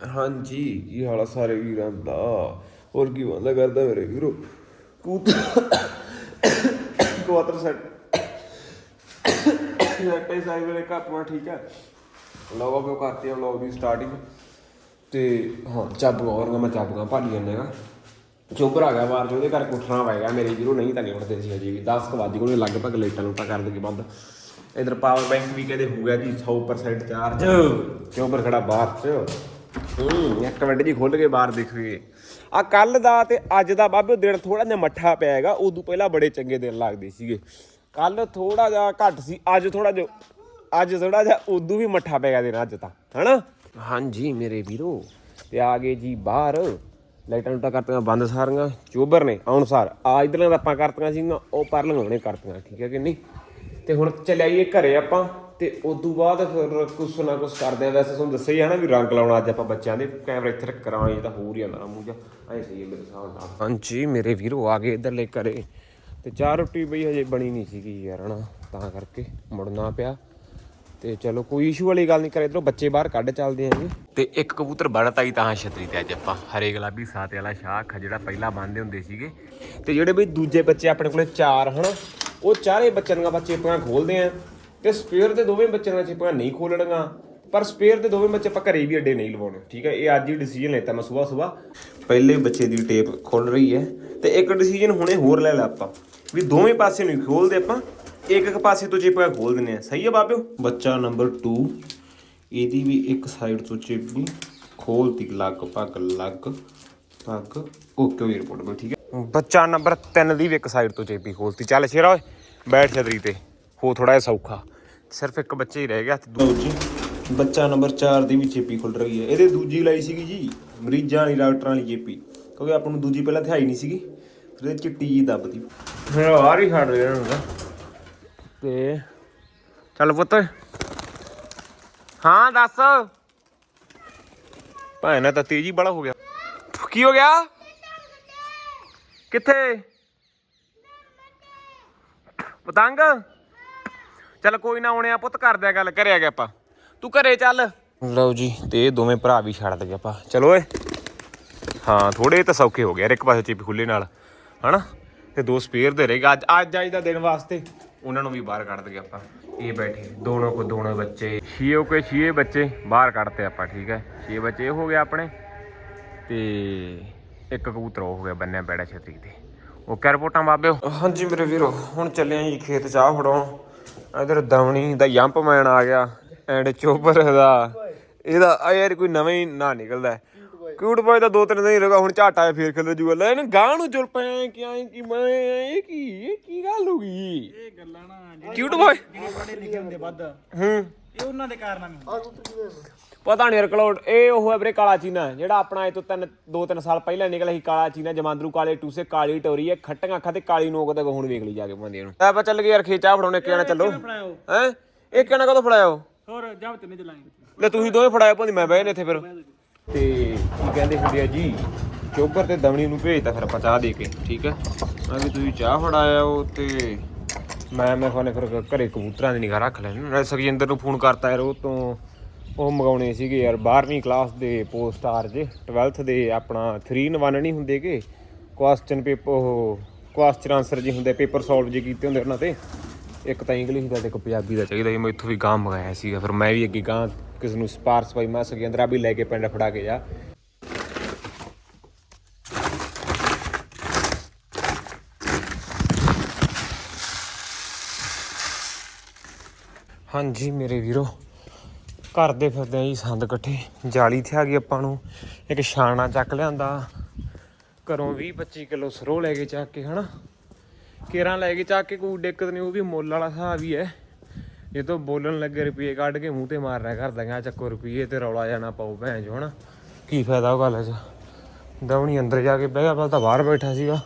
ਹਾਂਜੀ, ਕੀ ਹਾਲ ਆ ਸਾਰੇ ਵੀਰਾਂ ਦਾ? ਹੋਰ ਕੀ ਬੰਦਾ ਕਰਦਾ ਮੇਰੇ ਵੀਰੋ? ਕੂਤ ਕੁਆਟਰ ਸੈਟ ਸੈਟ ਸਾਈ ਵੇਲੇ ਕਾਪਵਾ ਠੀਕ ਆ। ਲੋਗੋ ਕਿਉਂ ਕਰਤੇ ਆ ਲੋਗ ਦੀ ਸਟਾਰਟਿੰਗ ਤੇ ਹਾਂ, ਚੱਬ ਹੋਰ ਮੈਂ ਚਾਬੂਆਂ ਭਾਲੀ ਜਾਂਦੇ ਆ। ਚੋਬਰ ਆ ਗਿਆ ਬਾਹਰ ਚ ਉਹਦੇ ਕਰਕੇ ਉੱਠਣਾ ਪਏਗਾ ਮੇਰੇ ਵੀਰੋ ਨਹੀਂ ਤਾਂ ਨਹੀਂ ਉੱਠਦੇ ਸੀ ਹਜੇ ਵੀ। 10 ਕੁ ਵਜੇ ਕੋਲੇ ਲਗਭਗ ਲੇਟਾਂ ਲੂਟਾਂ ਕਰ ਦੇ ਕੇ ਬੰਦ। ਇਧਰ ਪਾਵਰ ਬੈਂਕ ਵੀ ਕਹਿੰਦੇ ਹੋ ਗਿਆ ਜੀ 100% ਚਾਰਜ ਚੋਬਰ ਖੜਾ ਬਾਹਰ ਚ। ਹੂੰ ਇੱਕ ਮਿੰਟ ਜੀ ਖੁੱਲ ਕੇ ਬਾਹਰ ਦਿਖ ਗਏ ਆ ਕੱਲ ਦਾ ਤੇ ਅੱਜ ਦਾ ਬਾਬੇ ਦਿਨ ਥੋੜਾ ਜਿਹਾ ਮੱਠਾ ਪਿਆ ਹੈਗਾ ਉਦੋਂ ਪਹਿਲਾਂ ਬੜੇ ਚੰਗੇ ਦਿਨ ਲੱਗਦੇ ਸੀਗੇ। ਕੱਲ ਥੋੜਾ ਜਿਹਾ ਘੱਟ ਸੀ ਅੱਜ ਥੋੜਾ ਜਿਹਾ ਅੱਜ ਥੋੜਾ ਜਿਹਾ ਉਦੋਂ ਵੀ ਮੱਠਾ ਪੈ ਗਿਆ ਦਿਨ ਅੱਜ ਤਾਂ ਹਨਾ? ਹਾਂਜੀ ਮੇਰੇ ਵੀਰੋ। ਤੇ ਆ ਗਏ ਜੀ ਬਾਹਰ ਲਾਈਟਾਂ ਲੂਟਾਂ ਕਰਤੀਆਂ ਬੰਦ ਸਾਰੀਆਂ ਚੋਬਰ ਨੇ ਆਉਣ ਸਾਰ। ਆ ਇਧਰਲਾਂ ਆਪਾਂ ਕਰਤੀਆਂ ਸੀਗੀਆਂ ਉਹ ਪਰਲੀਆਂ ਉਹਨੇ ਕਰਤੀਆਂ ਠੀਕ ਹੈ ਕਿ ਨਹੀਂ? ਤੇ ਹੁਣ ਚੱਲ ਆਈਏ ਘਰੇ ਆਪਾਂ। ਤੇ ਉਦੋਂ ਬਾਅਦ ਫਿਰ ਕੁਛ ਨਾ ਕੁਛ ਕਰਦੇ ਆ ਵੈਸੇ ਤੁਹਾਨੂੰ ਦੱਸਿਆ ਹੀ ਆ ਨਾ ਵੀ ਰੰਗ ਲਾਉਣਾ ਅੱਜ ਆਪਾਂ ਬੱਚਿਆਂ ਦੇ ਕੈਮਰਾ ਇੱਥੇ ਕਰਾਂਗੇ ਤਾਂ ਹੋਰ ਹੀ ਆਂਦਾ ਮੂੰਹ ਜਾ ਐ ਸਹੀ ਹੈ ਮੇਰੇ ਹਿਸਾਬ ਨਾਲ। ਹਾਂਜੀ ਮੇਰੇ ਵੀਰੋ ਆ ਗਏ ਇਧਰਲੇ ਘਰੇ। ਤੇ ਚਾਹ ਰੋਟੀ ਬਈ ਹਜੇ ਬਣੀ ਨਹੀਂ ਸੀਗੀ ਯਾਰ ਹਨਾ ਤਾਂ ਕਰਕੇ ਮੁੜਨਾ ਪਿਆ। ਤੇ ਚਲੋ ਕੋਈ ਇਸ਼ੂ ਵਾਲੀ ਗੱਲ ਨਹੀਂ ਕਰੇ ਇਧਰੋਂ ਬੱਚੇ ਬਾਹਰ ਕੱਢ ਚੱਲਦੇ ਆਂ ਜੀ। ਤੇ ਇੱਕ ਕਬੂਤਰ ਬਣਤਾ ਹੀ ਤਾਂ ਛਤਰੀ ਤੇ ਅੱਜ ਆਪਾਂ ਹਰੇ ਗੁਲਾਬੀ ਸਾਤੇ ਵਾਲਾ ਸ਼ਾਖ ਜਿਹੜਾ ਪਹਿਲਾਂ ਬੰਨਦੇ ਹੁੰਦੇ ਸੀਗੇ। ਤੇ ਜਿਹੜੇ ਬਈ ਦੂਜੇ ਬੱਚੇ ਆਪਣੇ ਕੋਲੇ ਚਾਰ ਹਨ ਉਹ ਚਾਰੇ ਬੱਚਿਆਂ ਦੀਆਂ ਬੱਚੇ ਆਪਾਂ ਖੋਲਦੇ ਆਂ। ਤੇ ਸਪੇਅਰ ਦੇ ਦੋਵੇਂ ਬੱਚਿਆਂ ਦੀਆਂ ਚਿਪਾਂ ਨਹੀਂ ਖੋਲਣੀਆਂ ਪਰ ਸਪੇਅਰ ਦੇ ਦੋਵੇਂ ਬੱਚੇ ਆਪਾਂ ਘਰੇ ਵੀ ਅੱਡੇ ਨਹੀਂ ਲਵਾਉਣੇ। ਠੀਕ ਹੈ, ਇਹ ਅੱਜ ਹੀ ਡਿਸੀਜਨ ਲੈਤਾ ਮੈਂ ਸਵੇਰ ਸਵੇਰ। ਪਹਿਲੇ ਬੱਚੇ ਦੀ ਟੇਪ ਖੋਲ ਰਹੀ ਹੈ ਤੇ ਇੱਕ ਡਿਸੀਜਨ ਹੁਣੇ ਹੋਰ ਲੈ ਲਿਆ ਆਪਾਂ। ਵੀ ਦੋਵੇਂ ਪਾਸੇ ਨਹੀਂ ਖੋਲਦੇ ਆਪਾਂ, ਇੱਕ ਇੱਕ ਪਾਸੇ ਤੋਂ ਚਿਪਾ ਖੋਲ ਦਿੰਦੇ ਆ ਸਹੀ ਹੈ ਬਾਬਿਓ? ਬੱਚਾ ਨੰਬਰ 2 ਇਹਦੀ ਵੀ ਇੱਕ ਸਾਈਡ ਤੋਂ ਚਿਪੀ ਖੋਲਤੀ ਲੱਗ ਪੱਗ ਲੱਗ ਪੱਗ ਓਕੇ ਵੀ ਰਿਪੋਰਟ ਠੀਕ ਹੈ। ਬੱਚਾ ਨੰਬਰ 3 ਦੀ ਵੀ ਇੱਕ ਸਾਈਡ ਤੋਂ ਚੇਪੀ ਖੋਲਤੀ। ਚੱਲ ਸ਼ੇਰਾ ਓਏ, ਬੈਠ ਛਤਰੀ ਤੇ। ਹੋ ਥੋੜਾ ਜਿਹਾ ਸੌਖਾ। ਸਿਰਫ ਇੱਕ ਬੱਚਾ ਹੀ ਰਹਿ ਗਿਆ ਤੇ ਦੂਜੀ ਬੱਚਾ ਨੰਬਰ 4 ਦੀ ਵੀ ਚਿਪੀ ਖੁੱਲ ਰਹੀ ਹੈ। ਇਹਦੇ ਦੂਜੀ ਲਾਈ ਸੀਗੀ ਜੀ ਮਰੀਜ਼ਾਂ ਵਾਲੀ ਡਾਕਟਰਾਂ ਵਾਲੀ ਚਿਪੀ ਕਿਉਂਕਿ ਆਪਾਂ ਨੂੰ ਦੂਜੀ ਪਹਿਲਾਂ ਥਿਆਈ ਨਹੀਂ ਸੀਗੀ ਫਿਰ ਇਹ ਚਿੱਟੀ ਜੀ ਦੱਬਦੀ ਫਿਰ ਆ ਰਹੀ ਛੱਡ ਰਿਹਾ ਹੁੰਦਾ ਤੇ ਚੱਲ ਪੁੱਤ। ਹਾਂ ਦੱਸ। ਭਾਣਾ ਤਾਂ ਤੇਜੀ ਬੜਾ ਹੋ ਗਿਆ। ਕੀ ਹੋ ਗਿਆ? ਕਿੱਥੇ? ਪਤੰਗ? ਚੱਲ ਕੋਈ ਨਾ ਆਉਣੇ ਆ ਪੁੱਤ ਕਰਦੇ ਆ ਗੱਲ ਕਰਿਆ ਗਿਆ ਆਪਾਂ। ਤੂੰ ਘਰੇ ਚੱਲ। ਲਓ ਜੀ ਤੇ ਇਹ ਦੋਵੇਂ ਭਰਾ ਵੀ ਛੱਡ ਦਗੇ ਆਪਾਂ। ਚਲੋ ਓਏ। ਹਾਂ ਥੋੜੇ ਤਾਂ ਸੌਖੇ ਹੋ ਗਏ ਯਾਰ ਇੱਕ ਪਾਸੇ ਚਿਪ ਖੁੱਲੇ ਨਾਲ ਹਨਾ? ਤੇ ਦੋ ਸਪੇਅਰ ਦੇ ਰਹੇਗਾ। ਅੱਜ ਅੱਜ ਅੱਜ ਦਾ ਦਿਨ ਵਾਸਤੇ ਉਹਨਾਂ ਨੂੰ ਵੀ ਬਾਹਰ ਕੱਢ ਦਗੇ ਆਪਾਂ। ਇਹ ਬੈਠੇ ਦੋਨੋਂ ਕੋ ਦੋਨੋਂ ਬੱਚੇ। ਛੀਓ ਕੇ ਛੀਏ ਬੱਚੇ ਬਾਹਰ ਕੱਢਤੇ ਆਪਾਂ ਠੀਕ ਹੈ? ਛੇ ਬੱਚੇ ਇਹ ਹੋ ਗਏ ਆਪਣੇ ਤੇ ਇੱਕ ਕਬੂਤਰ ਉਹ ਹੋ ਗਿਆ ਬੰਨਿਆ ਪੈੜਾ ਛਤਰੀ ਤੇ। ਉਹ ਕਹਿ ਰਿਪੋਰਟਾਂ ਬਾਬਿਓ। ਹਾਂਜੀ ਮੇਰੇ ਵੀਰੋ ਹੁਣ ਚੱਲੇ ਆਂ ਜੀ ਖੇਤ ਚਾਹ ਫੜਾਉਣ। ਇਧਰ ਦਵਣੀ ਦਾ ਯੰਪ ਮੈਨ ਆ ਗਿਆ ਐਂਡ ਚੋਬਰ ਦਾ। ਇਹਦਾ ਆ ਯਾਰ ਕੋਈ ਨਵਾਂ ਹੀ ਨਾ ਨਿਕਲਦਾ। ਕਿਊਟ ਬॉय ਦਾ ਦੋ ਤਿੰਨ ਦਿਨ ਹੀ ਰਗਾ ਹੁਣ ਝਾਟਾ ਆਇਆ ਫੇਰ ਖਿਲਰ ਜੂਗਾ। ਲੈ ਇਹਨੂੰ ਗਾਂ ਨੂੰ ਚੁਲ ਪਿਆ ਕਿ ਆਏ ਕਿ ਮੈਂ ਇਹ ਕੀ ਇਹ ਕੀ ਗੱਲ ਹੋ ਗਈ? ਇਹ ਗੱਲਾਂ ਨਾ ਕਿਊਟ ਬॉय ਜਿਹੜੇ ਪੜੇ ਲਿਖੇ ਹੁੰਦੇ ਵੱਧ ਹੂੰ। ਇਹ ਉਹਨਾਂ ਦੇ ਕਾਰਨਾਮੇ ਪਤਾ ਨਹੀਂ ਰਕਲੌਡ ਇਹ ਉਹ ਹੈ ਵੀਰੇ ਕਾਲਾ ਚੀਨਾ ਜਿਹੜਾ ਆਪਣਾ ਇਹ ਤੋਂ ਤਿੰਨ ਦੋ ਤਿੰਨ ਸਾਲ ਪਹਿਲਾਂ ਨਿਕਲਿਆ ਸੀ ਕਾਲਾ ਚੀਨਾ ਜਮਾਂਦਰੂ ਕਾਲੇ ਟੂਸੇ ਕਾਲੀ ਟੋਰੀ ਹੈ ਖੱਟੀਆਂ ਅੱਖਾਂ ਤੇ ਕਾਲੀ ਨੋਕ ਤੇ ਹੁਣ ਵੇਖ ਲਈ ਜਾ ਕੇ ਬੰਦੇ ਨੂੰ। ਆਪਾਂ ਚੱਲ ਗਏ ਯਾਰ ਖੇਚਾ ਫੜਾਉਣੇ ਕਿਹਨਾਂ ਚੱਲੋ। ਫੜਾਇਓ? ਹੈ? ਇਹ ਕਿਹਨਾਂ ਕਦੋਂ ਫੜਾਇਓ? ਹੋਰ ਜਾਓ ਤੇ ਨਹੀਂ ਚਲਾਏਂਗੇ ਲੈ ਤੁਸੀਂ ਦੋਵੇਂ ਫੜਾਇਆ ਭਾਂਦੀ ਮੈਂ ਬਹਿ ਨੇ ਇੱਥੇ ਫਿਰ। ਤੇ ਕੀ ਕਹਿੰਦੇ ਹੁੰਦੇ ਆ ਜੀ ਚੋਬਰ ਤੇ ਦਵਣੀ ਨੂੰ ਭੇਜਤਾ ਫਿਰ ਆਪਾਂ ਚਾਹ ਦੇ ਕੇ ਠੀਕ ਹੈ? ਮੈਂ ਵੀ ਤੁਸੀਂ ਚਾਹ ਫੜਾਇਆ ਉਹ ਤੇ ਮੈਂ ਮੈਂ ਖਾਨੇ ਫਿਰ ਘਰੇ ਕਬੂਤਰਾਂ ਦੀ ਨਿਗਾਹ ਰੱਖ ਲੈਣੀ। ਸੁਖਜਿੰਦਰ ਨੂੰ ਫੋਨ ਕਰਤਾ ਯਾਰ ਉਹ ਤੋਂ। ਉਹ ਮਗਾਉਣੇ ਸੀਗੇ ਯਾਰ 12ਵੀਂ ਕਲਾਸ ਦੇ ਪੋਸਟ ਆਰਜ ਜੇ 12th ਦੇ ਆਪਣਾ 3 in 1 ਨਹੀਂ ਹੁੰਦੇ ਕਿ? ਕੁਐਸਚਨ ਪੇਪਰ ਉਹ ਕੁਐਸਚਨ ਆਨਸਰ ਜੀ ਹੁੰਦੇ ਪੇਪਰ ਸੋਲਵ ਜੀ ਕੀਤੇ ਹੁੰਦੇ ਉਹਨਾਂ ਤੇ। ਇੱਕ ਤਾਂ ਇੰਗਲਿਸ਼ ਦਾ ਤੇ ਇੱਕ ਪੰਜਾਬੀ ਦਾ ਚਾਹੀਦਾ ਸੀ, ਮੈਂ ਇੱਥੋਂ ਵੀ ਗਾਂ ਮੰਗਾਇਆ ਸੀਗਾ। ਫਿਰ ਮੈਂ ਵੀ ਅੱਗੇ ਗਾਂ ਕਿਸ ਨੂੰ ਸਪਾਰਸ ਪਾਈ, ਮੈਂ ਸੁਖਜਿੰਦਰਾ ਵੀ ਲੈ ਕੇ ਪਿੰਡ ਫੜਾ ਕੇ ਜਾ। ਹਾਂਜੀ ਮੇਰੇ ਵੀਰੋ ਘਰ ਫਿਰਦੇ ਆ ਜੀ ਸੰਦ ਇਕੱਠੇ। ਜਾਲੀ ਤੇ ਆ ਗਈ ਆਪਾਂ ਨੂੰ। ਇੱਕ ਛਾਣਾ ਚੱਕ ਲਿਆਂਦਾ। ਘਰੋਂ 20 25 ਕਿਲੋ ਸਰੋਂ ਲੈ ਕੇ ਚੱਕ ਕੇ, ਹਨਾ? ਕੇਰਾਂ ਲੈ ਕੇ ਚੱਕ ਕੇ ਕੋਈ ਦਿੱਕਤ ਨਹੀਂ, ਉਹ ਵੀ ਮੁੱਲ ਵਾਲਾ ਹਿਸਾਬ ਹੀ ਹੈ। ਇਹ ਤੋਂ ਬੋਲਣ ਲੱਗੇ ਰੁਪਏ ਕੱਢ ਕੇ ਮੂੰਹ ਤੇ ਮਾਰ ਰਿਹਾ ਘਰ ਦਾ ਚੱਕੋ ਰੁਪਏ ਤੇ ਰੌਲਾ ਜਾਣਾ ਪਾਉ ਭੈਣ ਜੋ ਹਨਾ? ਕੀ ਫਾਇਦਾ ਉਹ ਗੱਲ 'ਚ? ਦਵਣੀ ਅੰਦਰ ਜਾ ਕੇ ਬਹਿ ਗਿਆ, ਪਹਿਲਾਂ ਤਾਂ ਬਾਹਰ ਬੈਠਾ ਸੀਗਾ।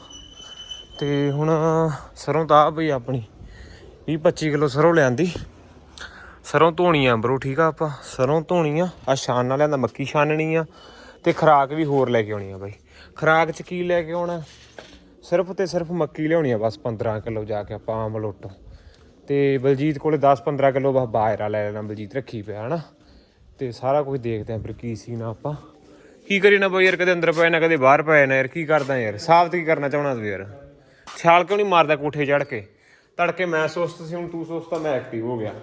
ਤੇ ਹੁਣ ਸਰੋਂ ਤਾਂ ਆ ਪਈ ਆਪਣੀ। 20 25 ਕਿਲੋ ਸਰੋਂ ਲਿਆਂਦੀ। ਸਰੋਂ ਧੋਣੀ ਆ ਬਰੋ ਠੀਕ ਆ ਆਪਾਂ? ਸਰੋਂ ਧੋਣੀ ਆ। ਆ ਛਾਨ ਨਾਲ ਲਿਆਂਦਾ, ਮੱਕੀ ਛਾਨਣੀ ਆ। ਤੇ ਖਰਾਕ ਵੀ ਹੋਰ ਲੈ ਕੇ ਆਉਣੀ ਆ ਬਾਈ। ਖਰਾਕ ਚ ਕੀ ਲੈ ਕੇ ਆਉਣਾ? ਸਿਰਫ ਤੇ ਸਿਰਫ ਮੱਕੀ ਲਿਆਉਣੀ ਆ, ਬਸ 15 ਕਿਲੋ ਜਾ ਕੇ ਆਪਾਂ ਆਮ ਲੋਟੋ। ਤੇ ਬਲਜੀਤ ਕੋਲੇ 10-15 ਕਿਲੋ ਬਸ ਬਾਹਰਾ ਲੈ ਲੈਣਾ, ਬਲਜੀਤ ਰੱਖੀ ਪਿਆ, ਹਨਾ? ਤੇ ਸਾਰਾ ਕੁਝ ਦੇਖਦੇ ਆਂ ਫਿਰ ਕੀ ਸੀ ਨਾ ਆਪਾਂ। ਕੀ ਕਰੀ ਨਾ ਬਈ ਯਾਰ, ਕਦੇ ਅੰਦਰ ਪਏ ਨਾ, ਕਦੇ ਬਾਹਰ ਪਏ ਨਾ ਯਾਰ, ਕੀ ਕਰਦਾ ਯਾਰ? ਸਾਬਤ ਕੀ ਕਰਨਾ ਚਾਹਣਾ ਤੂੰ ਯਾਰ? ਛਾਲ ਕਿਉਂ ਨਹੀਂ ਮਾਰਦਾ ਕੋਠੇ ਚੜ ਕੇ? ਤੜਕੇ ਮੈਂ ਸੁਸਤ ਸੀ, ਹੁਣ ਤੂੰ ਸੁਸਤ ਤਾਂ ਮੈਂ ਐਕਟਿਵ ਹੋ ਗਿਆ।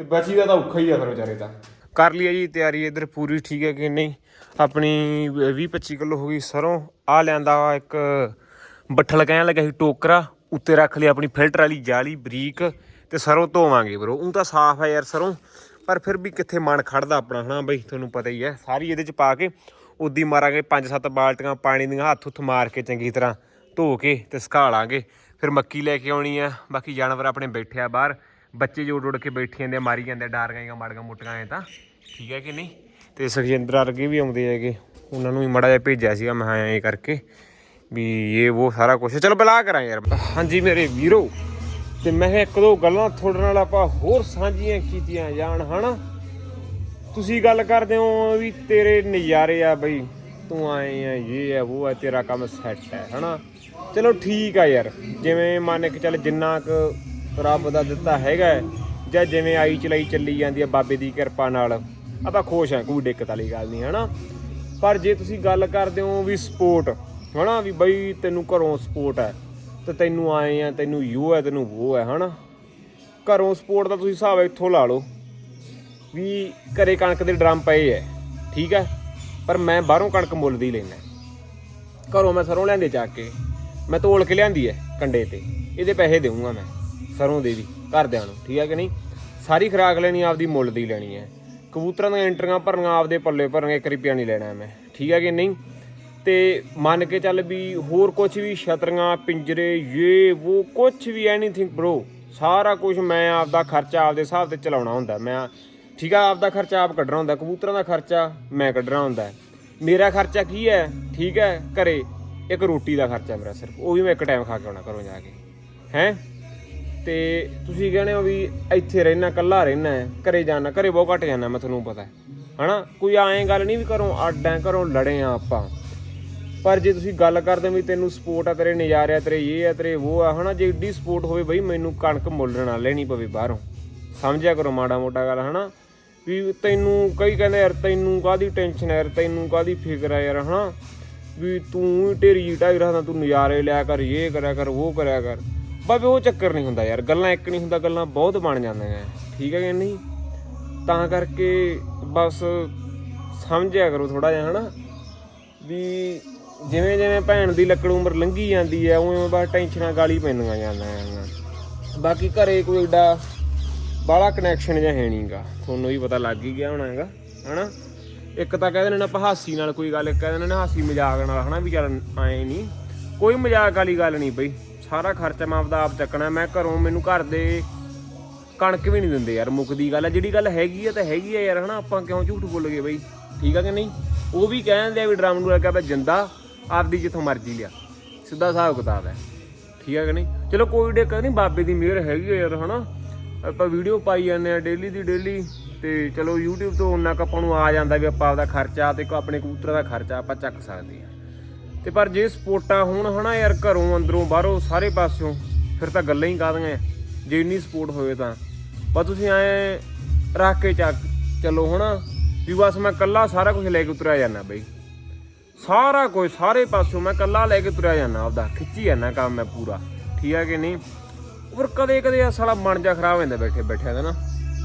ਤੇ ਬਚੀ ਦਾ ਤਾਂ ਔਖਾ ਹੀ ਆ ਫਿਰ ਵਿਚਾਰੇ ਦਾ ਕਰ ਲਈ ਜੀ ਤਿਆਰੀ, ਇਧਰ ਪੂਰੀ ਠੀਕ ਹੈ ਕਿ ਨਹੀਂ? ਆਪਣੀ 20 25 ਕਿਲੋ ਹੋ ਗਈ ਸਰੋਂ ਆ ਲਿਆਂਦਾ ਵਾ ਇੱਕ ਬੱਠਲ ਕਹਿਣ ਲੱਗਾ ਸੀ ਟੋਕਰਾ, ਉੱਤੇ ਰੱਖ ਲਈ ਆਪਣੀ ਫਿਲਟਰ ਵਾਲੀ ਜਾਲੀ, ਬਰੀਕ, ਤੇ ਸਰੋਂ ਧੋਵਾਂਗੇ ਬਰੋ ਉਹ ਤਾਂ ਸਾਫ਼ ਹੈ ਯਾਰ ਸਰੋਂ, ਪਰ ਫਿਰ ਵੀ ਕਿੱਥੇ ਮਨ ਖੜਦਾ ਆਪਣਾ, ਹਨਾ ਬਈ? ਤੁਹਾਨੂੰ ਪਤਾ ਹੀ ਹੈ, ਸਾਰੀ ਇਹਦੇ ਚ ਪਾ ਕੇ ਉਦੀ ਮਾਰਾਂਗੇ 5-7 ਬਾਲਟੀਆਂ ਪਾਣੀ ਦੀਆਂ ਹੱਥ ਹੁੱਥ ਮਾਰ ਕੇ ਚੰਗੀ ਤਰ੍ਹਾਂ ਧੋ ਕੇ ਤੇ ਸੁਕਾ ਲਾਂਗੇ। ਫਿਰ ਮੱਕੀ ਲੈ ਕੇ ਆਉਣੀ ਆ, ਬਾਕੀ ਜਾਨਵਰ ਆਪਣੇ ਬੈਠਿਆ ਬਾਹਰ। ਬੱਚੇ ਜੋੜ ਉੜ ਕੇ ਬੈਠੀ ਜਾਂਦੇ ਆ, ਮਾਰੀ ਜਾਂਦੇ ਆ, ਡਾਰ ਗਾਈਆਂ ਮਾੜੀਆਂ ਮੁੱਟੀਆਂ ਐ ਤਾਂ। ਠੀਕ ਹੈ ਕਿ ਨਹੀਂ? ਤੇ ਸੁਖਜਿੰਦਰ ਅਰਗੇ ਵੀ ਆਉਂਦੇ ਹੈਗੇ। ਉਹਨਾਂ ਨੂੰ ਵੀ ਮੜਾ ਜਿਹਾ ਭੇਜਿਆ ਸੀਗਾ ਮੈਂ ਐਂ ਕਰਕੇ ਵੀ ਇਹ ਉਹ ਸਾਰਾ ਕੁਝ ਚਲੋ ਬਲਾ ਕਰਾਂ ਯਾਰ। ਹਾਂਜੀ ਮੇਰੇ ਵੀਰੋ ਤੇ ਮੈਂ ਕਿਹਾ ਇੱਕ ਦੋ ਗੱਲਾਂ ਤੁਹਾਡੇ ਨਾਲ ਆਪਾਂ ਹੋਰ ਸਾਂਝੀਆਂ ਕੀਤੀਆਂ ਜਾਣ ਹਨਾ? ਤੁਸੀਂ ਗੱਲ ਕਰਦੇ ਹੋ ਵੀ ਤੇਰੇ ਨਜ਼ਾਰੇ ਆ ਬਈ ਤੂੰ ਆਏ ਆ ਇਹ ਆ ਉਹ ਆ ਤੇਰਾ ਕੰਮ ਸੈੱਟ ਹੈ ਹਨਾ? ਚਲੋ ਠੀਕ ਆ ਯਾਰ ਜਿਵੇਂ ਮੰਨ ਕੇ ਚੱਲ ਜਿੰਨਾ ਕੁ ਰੱਬ ਦਾ ਦਿੱਤਾ ਹੈਗਾ ਜਾਂ ਜਿਵੇਂ ਆਈ ਚਲਾਈ ਚੱਲੀ ਜਾਂਦੀ ਹੈ ਬਾਬੇ ਦੀ ਕਿਰਪਾ ਨਾਲ। ਆਪਾਂ ਖੁਸ਼ ਆ ਕੋਈ ਦਿੱਕਤ ਵਾਲੀ ਗੱਲ ਨਹੀਂ, ਹਨਾ? ਪਰ ਜੇ ਤੁਸੀਂ ਗੱਲ ਕਰਦੇ ਹੋ ਵੀ ਸਪੋਰਟ, ਹਨਾ, ਵੀ ਬਈ ਤੈਨੂੰ ਘਰੋਂ ਸਪੋਰਟ ਹੈ, ਤੇ ਤੈਨੂੰ ਆਏ ਆ, ਤੈਨੂੰ ਯੂ ਹੈ, ਤੈਨੂੰ ਉਹ ਹੈ, ਹਨਾ? ਘਰੋਂ ਸਪੋਰਟ ਦਾ ਤੁਸੀਂ ਹਿਸਾਬ ਇੱਥੋਂ ਲਾ ਲਓ ਵੀ ਘਰੇ ਕਣਕ ਦੇ ਡਰਮ ਪਏ ਐ ਠੀਕ ਹੈ? ਪਰ ਮੈਂ ਬਾਹਰੋਂ ਕਣਕ ਮੁੱਲ ਦੀ ਲੈਣਾ ਘਰੋਂ ਮੈਂ ਸਰੋਂ ਲਿਆਂਦੇ ਚੱਕ ਕੇ, ਮੈਂ ਤੋਲ ਕੇ ਲਿਆਂਦੀ ਐ ਕੰਡੇ ਤੇ, ਇਹਦੇ ਪੈਸੇ ਦੇਵਾਂਗਾ ਮੈਂ। ਸਰੋਂ ਦੇ ਵੀ ਘਰਦਿਆਂ ਨੂੰ, ਠੀਕ ਹੈ ਕਿ ਨਹੀਂ? ਸਾਰੀ ਖਰਾਕ ਲੈਣੀ, ਆਪਦੀ ਮੁੱਲ ਦੀ ਲੈਣੀ ਹੈ। ਕਬੂਤਰਾਂ ਦੀਆਂ ਐਂਟਰੀਆਂ ਭਰਨੀਆਂ, ਆਪਦੇ ਪੱਲੇ ਭਰਨੀਆਂ, ਇੱਕ ਰੁਪਿਆ ਨਹੀਂ ਲੈਣਾ ਮੈਂ, ਠੀਕ ਹੈ ਕਿ ਨਹੀਂ? ਤੇ ਮੰਨ ਕੇ ਚੱਲ ਵੀ ਹੋਰ ਕੁਝ ਵੀ, ਛਤਰੀਆਂ, ਪਿੰਜਰੇ ਇਹ ਉਹ ਕੁਝ ਵੀ ਐਨੀਥਿੰਗ ਬ్రో ਸਾਰਾ ਕੁਝ ਮੈਂ ਆਪਦਾ ਖਰਚਾ ਆਪਦੇ ਹਿਸਾਬ ਤੇ ਚਲਾਉਣਾ ਹੁੰਦਾ। ਮੈਂ, ਠੀਕ ਆ ਆਪਦਾ ਖਰਚਾ ਆਪ ਕੱਢਣਾ ਹੁੰਦਾ, ਕਬੂਤਰਾਂ ਦਾ ਖਰਚਾ ਮੈਂ ਕੱਢਣਾ ਹੁੰਦਾ। ਮੇਰਾ ਖਰਚਾ ਕੀ ਹੈ? ਠੀਕ ਹੈ, ਘਰੇ ਇੱਕ ਰੋਟੀ ਦਾ ਖਰਚਾ ਮੇਰਾ ਸਿਰਫ, ਉਹ ਵੀ ਮੈਂ ਇੱਕ ਟਾਈਮ ਖਾ ਕੇ ਆਉਣਾ, ਘਰੋਂ ਜਾ ਕੇ, ਹੈ? ਤੇ ਤੁਸੀਂ ਕਹਿੰਦੇ ਹੋ ਵੀ ਇੱਥੇ ਰਹਿਣਾ ਕੱਲਾ ਰਹਿਣਾ ਹੈ, ਘਰੇ ਜਾਣਾ, ਘਰੇ ਬਹੁਤ ਘੱਟ ਜਾਣਾ, ਮੈਂ ਤੁਹਾਨੂੰ ਪਤਾ ਹੈ, ਹਨਾ? ਕੋਈ ਐਂ ਗੱਲ ਨਹੀਂ ਵੀ ਘਰੋਂ ਅੱਡ ਐ ਘਰੋਂ ਲੜੇ ਆ ਆਪਾਂ। ਪਰ ਜੇ ਤੁਸੀਂ ਗੱਲ ਕਰਦੇ ਵੀ ਤੈਨੂੰ ਸਪੋਰਟ ਆ, ਤੇਰੇ ਨਜ਼ਾਰੇ ਆ, ਤੇਰੇ ਇਹ ਆ, ਤੇਰੇ ਉਹ ਆ, ਹਨਾ? ਜੇ ਏਡੀ ਸਪੋਰਟ ਹੋਵੇ ਬਈ, ਮੈਨੂੰ ਕਣਕ ਮੁੱਲ ਨਾ ਲੈਣੀ ਪਵੇ ਬਾਹਰੋਂ। ਸਮਝਿਆ ਕਰੋ ਮਾੜਾ ਮੋਟਾ ਗੱਲ, ਹਨਾ? ਵੀ ਤੈਨੂੰ ਕਈ ਕਹਿੰਦੇ ਯਾਰ ਤੈਨੂੰ ਕਾਦੀ ਟੈਨਸ਼ਨ ਹੈ ਯਾਰ ਤੈਨੂੰ ਕਾਦੀ ਫਿਕਰ ਹੈ ਯਾਰ, ਹਨਾ? ਵੀ ਤੂੰ ਹੀ ਢੇਰੀ ਢਾਈ ਰੱਖਦਾ, ਤੂੰ ਨਜ਼ਾਰੇ ਲਿਆ ਕਰ, ਇਹ ਕਰਿਆ ਕਰ, ਉਹ ਕਰਿਆ ਕਰ। ਬਾਬੇ, ਉਹ ਚੱਕਰ ਨਹੀਂ ਹੁੰਦਾ ਯਾਰ। ਗੱਲਾਂ ਇੱਕ ਨਹੀਂ ਹੁੰਦਾ, ਗੱਲਾਂ ਬਹੁਤ ਬਣ ਜਾਂਦੀਆਂ ਠੀਕ ਹੈ ਕਿ ਨਹੀਂ? ਤਾਂ ਕਰਕੇ ਬਸ ਸਮਝਿਆ ਕਰੋ ਥੋੜਾ ਜਿਹਾ, ਹਨਾ? ਵੀ ਜਿਵੇਂ ਜਿਵੇਂ ਭੈਣ ਦੀ ਲੱਕੜ ਉਮਰ ਲੰਘੀ ਜਾਂਦੀ ਹੈ ਉਵੇਂ ਬਸ ਟੈਨਸ਼ਨਾਂ ਗਾਲੀ ਪੈਂਦੀਆਂ ਜਾਂਦੀਆਂ ਬਾਕੀ ਘਰੇ ਕੋਈ ਏਡਾ ਬਾਹਲਾ ਕਨੈਕਸ਼ਨ ਜਿਹਾ ਹੈ ਨਹੀਂਗਾ ਤੁਹਾਨੂੰ ਵੀ ਪਤਾ ਲੱਗ ਹੀ ਗਿਆ ਹੋਣਾ ਹੈਗਾ, ਹਨਾ? ਇੱਕ ਤਾਂ ਕਹਿੰਦੇ ਨੇ ਨਾ ਆਪਾਂ ਹਾਸੀ ਨਾਲ ਕੋਈ ਗੱਲ ਕਹਿੰਦੇ ਨੇ ਨਾ ਹਾਸੀ ਮਜ਼ਾਕ ਨਾਲ, ਹਨਾ? ਵੀ ਚੱਲ ਐ ਨਹੀਂ ਕੋਈ ਮਜ਼ਾਕ ਵਾਲੀ ਗੱਲ ਨਹੀਂ ਬਈ। ਸਾਰਾ ਖਰਚਾ ਮੈਂ ਆਪਦਾ ਆਪ ਚੱਕਣਾ, ਮੈਂ ਘਰੋਂ ਮੈਨੂੰ ਘਰ ਦੇ ਕਣਕ ਵੀ ਨਹੀਂ ਦਿੰਦੇ ਯਾਰ, ਮੁੱਕਦੀ ਗੱਲ ਹੈ ਜਿਹੜੀ ਗੱਲ ਹੈਗੀ ਆ ਤਾਂ ਹੈਗੀ ਆ ਯਾਰ, ਹਨਾ, ਆਪਾਂ ਕਿਉਂ ਝੂਠ ਬੋਲ ਗਏ ਬਈ? ਠੀਕ ਆ ਕਿ ਨਹੀਂ? ਉਹ ਵੀ ਕਹਿੰਦੇ ਆ ਵੀ ਡਰਮ ਨੂੰ ਲੱਗਾ ਪਿਆ ਜਿੰਦਾ, ਆਪਦੀ ਜਿੱਥੋਂ ਮਰਜ਼ੀ ਲਿਆ। ਸਿੱਧਾ ਹਿਸਾਬ ਕਿਤਾਬ ਹੈ। ਠੀਕ ਆ ਕਿ ਨਹੀਂ? ਚਲੋ ਕੋਈ ਦਿੱਕਤ ਨਹੀਂ, ਬਾਬੇ ਦੀ ਮਿਹਰ ਹੈਗੀ ਆ ਯਾਰ, ਹਨਾ। ਆਪਾਂ ਵੀਡੀਓ ਪਾਈ ਜਾਂਦੇ ਆ ਡੇਲੀ ਦੀ ਡੇਲੀ, ਤੇ ਚਲੋ YouTube ਤੋਂ ਉਹਨਾਂ ਕੁ ਆਪਾਂ ਨੂੰ ਆ ਜਾਂਦਾ ਵੀ ਆਪਾਂ ਆਪਦਾ ਖਰਚਾ ਤੇ ਆਪਣੇ ਕਬੂਤਰਾਂ ਦਾ ਖਰਚਾ ਆਪਾਂ ਚੱਕ ਸਕਦੇ ਆ। ਤੇ ਪਰ ਜੇ ਸਪੋਰਟਾਂ ਹੋਣ ਹਨਾ ਯਾਰ, ਘਰੋਂ ਅੰਦਰੋਂ ਬਾਹਰੋਂ ਸਾਰੇ ਪਾਸਿਓਂ, ਫਿਰ ਤਾਂ ਗੱਲਾਂ ਹੀ ਕਾਹਦੀਆਂ ਜੇ ਇੰਨੀ ਸਪੋਰਟ ਹੋਵੇ ਤਾਂ। ਪਰ ਤੁਸੀਂ ਐ ਰੱਖ ਕੇ ਚੱਕ, ਚਲੋ ਹਨਾ। ਵੀ ਬਸ ਮੈਂ ਕੱਲਾ ਸਾਰਾ ਕੁਝ ਲੈ ਕੇ ਉਤਰਿਆ ਜਾਂਦਾ ਬਈ। ਸਾਰਾ ਕੁਝ ਸਾਰੇ ਪਾਸਿਓਂ ਮੈਂ ਕੱਲਾ ਲੈ ਕੇ ਤੁਰਿਆ ਜਾਂਦਾ ਆਪਦਾ। ਖਿੱਚੀ ਜਾਂਦਾ ਕੰਮ ਮੈਂ ਪੂਰਾ। ਠੀਕ ਹੈ ਕਿ ਨਹੀਂ? ਪਰ ਕਦੇ ਕਦੇ ਆ ਸਾਲਾ ਮਨ ਜਾ ਖਰਾਬ ਹੋ ਜਾਂਦਾ ਬੈਠੇ ਬੈਠਿਆਂ ਦਾ ਨਾ।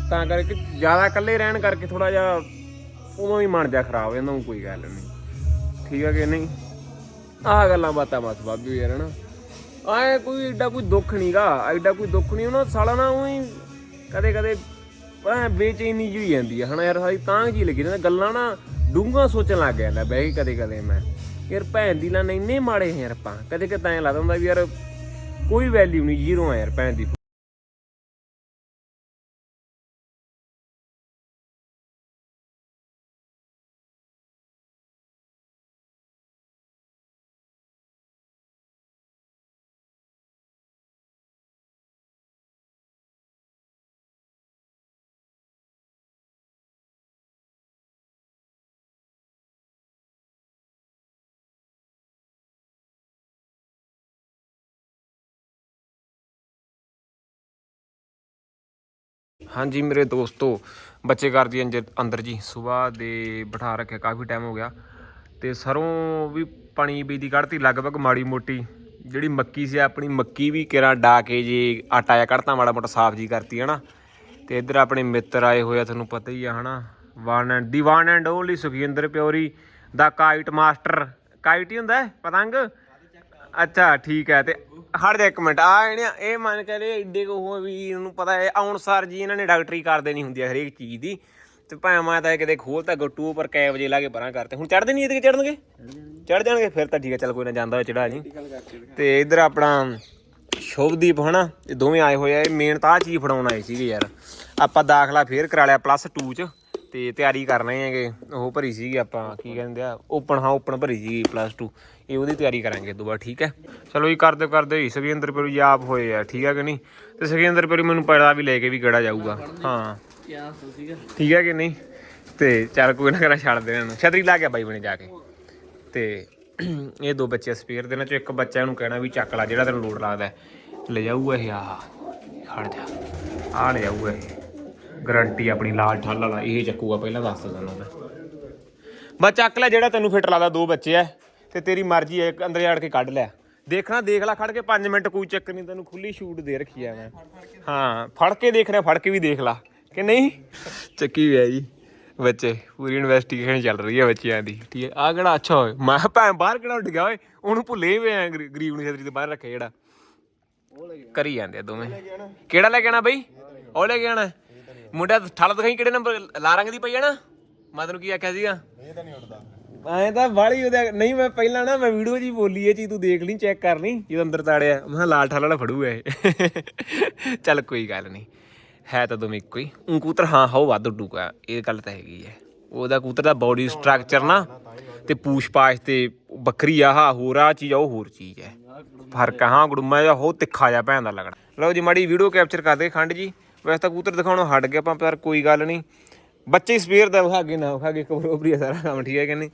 ਤਾਂ ਕਰਕੇ ਜ਼ਿਆਦਾ ਇਕੱਲੇ ਰਹਿਣ ਕਰਕੇ ਥੋੜਾ ਜਿਹਾ ਉਦੋਂ ਹੀ ਮਨ ਜਾ ਖਰਾਬ ਹੋ ਜਾਂਦਾ ਊਂ ਕੋਈ ਗੱਲ ਨਹੀਂ। ਠੀਕ ਹੈ ਕਿ ਨਹੀਂ? ਆਹ ਗੱਲਾਂ ਬਾਤਾਂ ਬਸ ਬਾਬੀ ਯਾਰ ਹਨਾ ਆਏ ਕੋਈ ਏਡਾ ਕੋਈ ਦੁੱਖ ਨਹੀਂਗਾ ਐਡਾ ਕੋਈ ਦੁੱਖ ਨਹੀਂ ਉਹਨਾਂ ਸਾਲਾ ਨਾ ਉਹੀ ਕਦੇ ਕਦੇ ਐ ਬੇਚੈਨੀ ਜਿਹੀ ਜਾਂਦੀ ਆ। ਹਨਾ ਯਾਰ ਸਾਰੀ ਤਾਂ ਜੀ ਲੱਗੀ ਰਹਿੰਦਾ ਗੱਲਾਂ ਨਾ ਡੂੰਘਾ ਸੋਚਣ ਲੱਗ ਜਾਂਦਾ ਬਹਿ ਕੇ ਕਦੇ ਕਦੇ ਮੈਂ। ਯਾਰ ਭੈਣ ਦੀ ਲਾਨ ਇੰਨੇ ਮਾੜੇ ਆ ਯਾਰ ਆਪਾਂ। ਕਦੇ ਕਦੇ ਐਂ ਲੱਗਦਾ ਹੁੰਦਾ ਵੀ ਯਾਰ ਕੋਈ ਵੈਲਿਊ ਨਹੀਂ ਜ਼ੀਰੋ ਆ ਯਾਰ ਭੈਣ ਦੀ ਹਾਂਜੀ ਮੇਰੇ ਦੋਸਤੋ, ਬੱਚੇ ਕਰਦੀ ਅੰਦਰ ਅੰਦਰ ਜੀ, ਸਵੇਰ ਦੇ ਬਿਠਾ ਰੱਖਿਆ, ਕਾਫੀ ਟਾਈਮ ਹੋ ਗਿਆ। ਤੇ ਸਰੋਂ ਵੀ ਪਾਣੀ ਬੀਜੀ ਕੱਢਤੀ, ਲਗਭਗ ਮਾੜੀ ਮੋਟੀ। ਜਿਹੜੀ ਮੱਕੀ ਸੀ, ਆਪਣੀ ਮੱਕੀ ਵੀ ਕਿਰਾ ਡਾ ਕੇ ਜੀ ਆਟਾ ਜਿਹਾ ਕੱਢਤਾ, ਮਾੜਾ ਮੋਟਾ ਸਾਫ਼ ਜੀ ਕਰਤੀ, ਹਨਾ। ਤੇ ਇੱਧਰ ਆਪਣੇ ਮਿੱਤਰ ਆਏ ਹੋਏ ਆ, ਤੁਹਾਨੂੰ ਪਤਾ ਹੀ ਆ, ਹਨਾ। One and the one and only Sukhinder ਪਿਓਰੀ ਦਾ ਕਾਈਟ ਮਾਸਟਰ ਕਾਈਟ ਹੀ ਹੁੰਦਾ ਪਤੰਗ? ਅੱਛਾ, ਠੀਕ ਹੈ, ਤੇ ਹਟ ਜਾ ਇੱਕ ਮਿੰਟ ਆ ਇਹਨੇ, ਇਹ ਮੰਨ ਕੇ ਲੈ ਏਡੇ ਕੋ ਹੋ ਵੀ ਇਹਨੂੰ ਪਤਾ ਹੈ, ਆਉਣ ਸਾਰ ਜੀ ਇਹਨਾਂ ਨੇ ਡਾਕਟਰੀ ਕਰ ਦੇਣੀ ਹੁੰਦੀ ਹੈ ਹਰੇਕ ਚੀਜ਼ ਦੀ। ਤੇ ਭਾਵੇਂ ਮੈਂ ਤਾਂ ਕਿਤੇ ਖੋਲਤਾ ਗੱਟੂ ਪਰ ਕੈ ਵਜੇ ਲਾ ਕੇ ਪਰਾਂ ਕਰਤੇ ਹੁਣ ਚੜਦੇ ਨਹੀਂ ਇਹਦੇ ਚੜਨਗੇ ਚੜ ਜਾਣਗੇ, ਫਿਰ ਤਾਂ ਠੀਕ ਹੈ ਚੱਲ ਕੋਈ ਨਾ ਜਾਂਦਾ ਹੋਇਆ ਚੜਾ ਜੀ ਤੇ ਇਧਰ ਆਪਣਾ ਸ਼ੁਭਦੀਪ ਹਨਾ, ਇਹ ਦੋਵੇਂ ਆਏ ਹੋਏ ਆ, ਇਹ ਮੇਨ ਤਾਂ ਆਹ ਚੀਜ਼ ਫੜਾਉਣ ਆਏ ਸੀਗੇ ਯਾਰ। ਆਪਾਂ ਦਾਖਲਾ ਫੇਰ ਕਰਾ ਲਿਆ ਪਲੱਸ 2 ਚ। ਤੇ ਤਿਆਰੀ ਕਰ ਰਹੇ ਹੈਗੇ। ਉਹ ਭਰੀ ਸੀਗੀ ਆਪਾਂ, ਕੀ ਕਹਿੰਦੇ ਆ ਓਪਨ ਹਾਂ ਓਪਨ ਭਰੀ ਸੀਗੀ ਪਲੱਸ 2 ਇਹ ਉਹਦੀ ਤਿਆਰੀ ਕਰਾਂਗੇ ਦੁਬਾਰਾ ਠੀਕ ਹੈ? ਚਲੋ ਇਹ ਕਰਦੇ ਕਰਦੇ ਹੀ ਸਖਿੰਦਰ ਪਰ ਜੀ ਆਪ ਹੋਏ ਆ, ਠੀਕ ਹੈ ਕਿ ਨਹੀਂ? ਤੇ ਸਖਿੰਦਰ ਪਰ ਮੈਨੂੰ ਪੜਾ ਵੀ ਲੈ ਕੇ ਵੀ ਗੜਾ ਜਾਊਗਾ। ਹਾਂ। ਠੀਕ ਹੈ ਕਿ ਨਹੀਂ? ਤੇ ਚੱਲ ਕੋਈ ਨਾ, ਕਰਾ ਛੱਡ ਦੇਣਾ ਇਹਨਾਂ। ਨੂੰ ਛਤਰੀ ਲਾ ਕੇ ਬਾਈ ਬਣੇ ਜਾ ਕੇ। ਤੇ ਇਹ ਦੋ ਬੱਚੇ ਸਪੇਅਰ ਦੇ ਨਾਲ ਚੋਂ ਇੱਕ ਬੱਚਾ ਇਹਨੂੰ ਕਹਿਣਾ ਵੀ ਚੱਕ ਲੈ, ਜਿਹੜਾ ਤੈਨੂੰ ਲੋੜ ਲੱਗਦਾ ਲੈ ਜਾਊਗਾ ਇਹ, ਆਹ ਹਟ ਜਾ। ਆਹ ਲੈ ਜਾਊਗਾ ਇਹ। ਗਾਰੰਟੀ ਆਪਣੀ ਲਾਲ ਠਾਲਾ ਦਾ ਇਹ ਚੱਕੂਗਾ ਪਹਿਲਾਂ ਦੱਸ ਦਿੰਦਾ ਮੈਂ। ਬਸ ਚੱਕ ਲੈ ਜਿਹੜਾ ਤੈਨੂੰ ਫਿੱਟ ਲੱਗਦਾ ਦੋ ਬੱਚੇ ਐ ਤੇ ਤੇਰੀ ਮਰਜ਼ੀ ਐ ਅੰਦਰ ਜਾੜ ਕੇ ਕੱਢ ਲਿਆ ਦੇਖਣਾ ਦੇਖ ਲੈ ਖੜ ਕੇ 5 ਮਿੰਟ ਕੋਈ ਚੱਕਰ ਨਹੀਂ ਤੈਨੂੰ ਖੁੱਲੀ ਸ਼ੂਟ ਦੇ ਰੱਖੀ ਐ ਮੈਂ। ਹਾਂ ਫੜ ਕੇ ਦੇਖਣਾ ਫੜ ਕੇ ਵੀ ਦੇਖ ਲਾ। ਕਿ ਨਹੀਂ? ਚੱਕੀ ਹੋਇਆ ਜੀ ਬੱਚੇ ਪੂਰੀ ਇਨਵੈਸਟੀਗੇਸ਼ਨ ਚੱਲ ਰਹੀ ਹੈ ਬੱਚਿਆਂ ਦੀ ਠੀਕ ਹੈ ਆ ਕਿਹੜਾ ਅੱਛਾ ਹੋਏ ਮੈਂ ਭੈਣ ਬਾਹਰ ਕਿਹੜਾ ਉੱਡ ਗਿਆ ਓਏ ਉਹਨੂੰ ਭੁੱਲੇ ਵੇ ਆ ਗਰੀ- ਗਰੀਬ ਨੂੰ ਛਤਰੀ ਤੇ ਬਾਹਰ ਰੱਖਿਆ ਜਿਹੜਾ। ਕਰੀ ਜਾਂਦੇ ਆ ਦੋਵੇਂ। ਕਿਹੜਾ ਲੈ ਕੇ ਆਣਾ ਬਈ? ਉਹ ਲੈ ਕੇ ਆਣਾ ਮੁੰਡਾ ਠੱਲ ਦਿਖਾਈ ਕਿਹੜੇ ਨੰਬਰ ਲਾ ਰੰਗ ਦੀ ਪਈ ਆ ਨਾ? ਮੈਂ ਤੈਨੂੰ ਕੀ ਆਖਿਆ ਸੀਗਾ? ਇਹ ਤਾਂ ਨਹੀਂ ਉੱਡਦਾ। ਐ ਤਾਂ ਬਾਲੀ ਉਹਦੇ ਨਹੀਂ ਮੈਂ ਪਹਿਲਾਂ ਨਾ ਮੈਂ ਵੀਡੀਓ ਜੀ ਬੋਲੀ ਇਹ ਚੀਜ਼ ਤੂੰ ਦੇਖ ਲਈ ਚੈੱਕ ਕਰ ਲਈ ਜਦੋਂ ਅੰਦਰ ਤਾੜਿਆ। ਮੈਂ ਕਿਹਾ ਲਾਲ ਠਾਲ ਵਾਲਾ ਫੜੂਗਾ ਇਹ। ਚੱਲ ਕੋਈ ਗੱਲ ਨਹੀਂ। ਹੈ ਤਾਂ ਦੋਵੇਂ ਇੱਕੋ ਹੀ। ਊਂ ਕੂਤਰ ਹਾਂ ਹੋ ਵੱਧ ਉੱਡੂਗਾ। ਇਹ ਗੱਲ ਤਾਂ ਹੈਗੀ ਹੈ ਉਹਦਾ ਕੂਤਰ ਦਾ ਬਾਡੀ ਸਟਰਕਚਰ ਨਾ ਤੇ ਪੂਛ ਪਾਛ ਤੇ ਆ ਆਹ ਹੋਰ ਆ ਚੀਜ਼ ਆ, ਉਹ ਹੋਰ ਚੀਜ਼ ਹੈ ਫ਼ਰਕ ਹਾਂ ਗੜੂਮਾ ਜਿਹਾ ਹੋ ਤਿੱਖਾ ਜਿਹਾ ਭੈਣ ਦਾ ਲੱਗਣਾ। ਲਓ ਜੀ ਮਾੜੀ ਵੀਡੀਓ ਕੈਪਚਰ ਕਰਦੇ ਖੰਡ ਜੀ। ਵੈਸੇ ਤਾਂ ਕੂਤਰ ਦਿਖਾਉਣੋਂ ਹਟ ਗਿਆ ਆਪਾਂ, ਪਰ ਕੋਈ ਗੱਲ ਨਹੀਂ। ਬੱਚੇ ਸਪੇਅਰ ਦਾ ਵਿਖਾਗੇ ਨਾ ਵਿਖਾਗੇ ਕਬਰੋਬਰੀ ਆ ਸਾਰਾ ਕੰਮ, ਠੀਕ ਹੈ ਕਿ ਨਹੀਂ?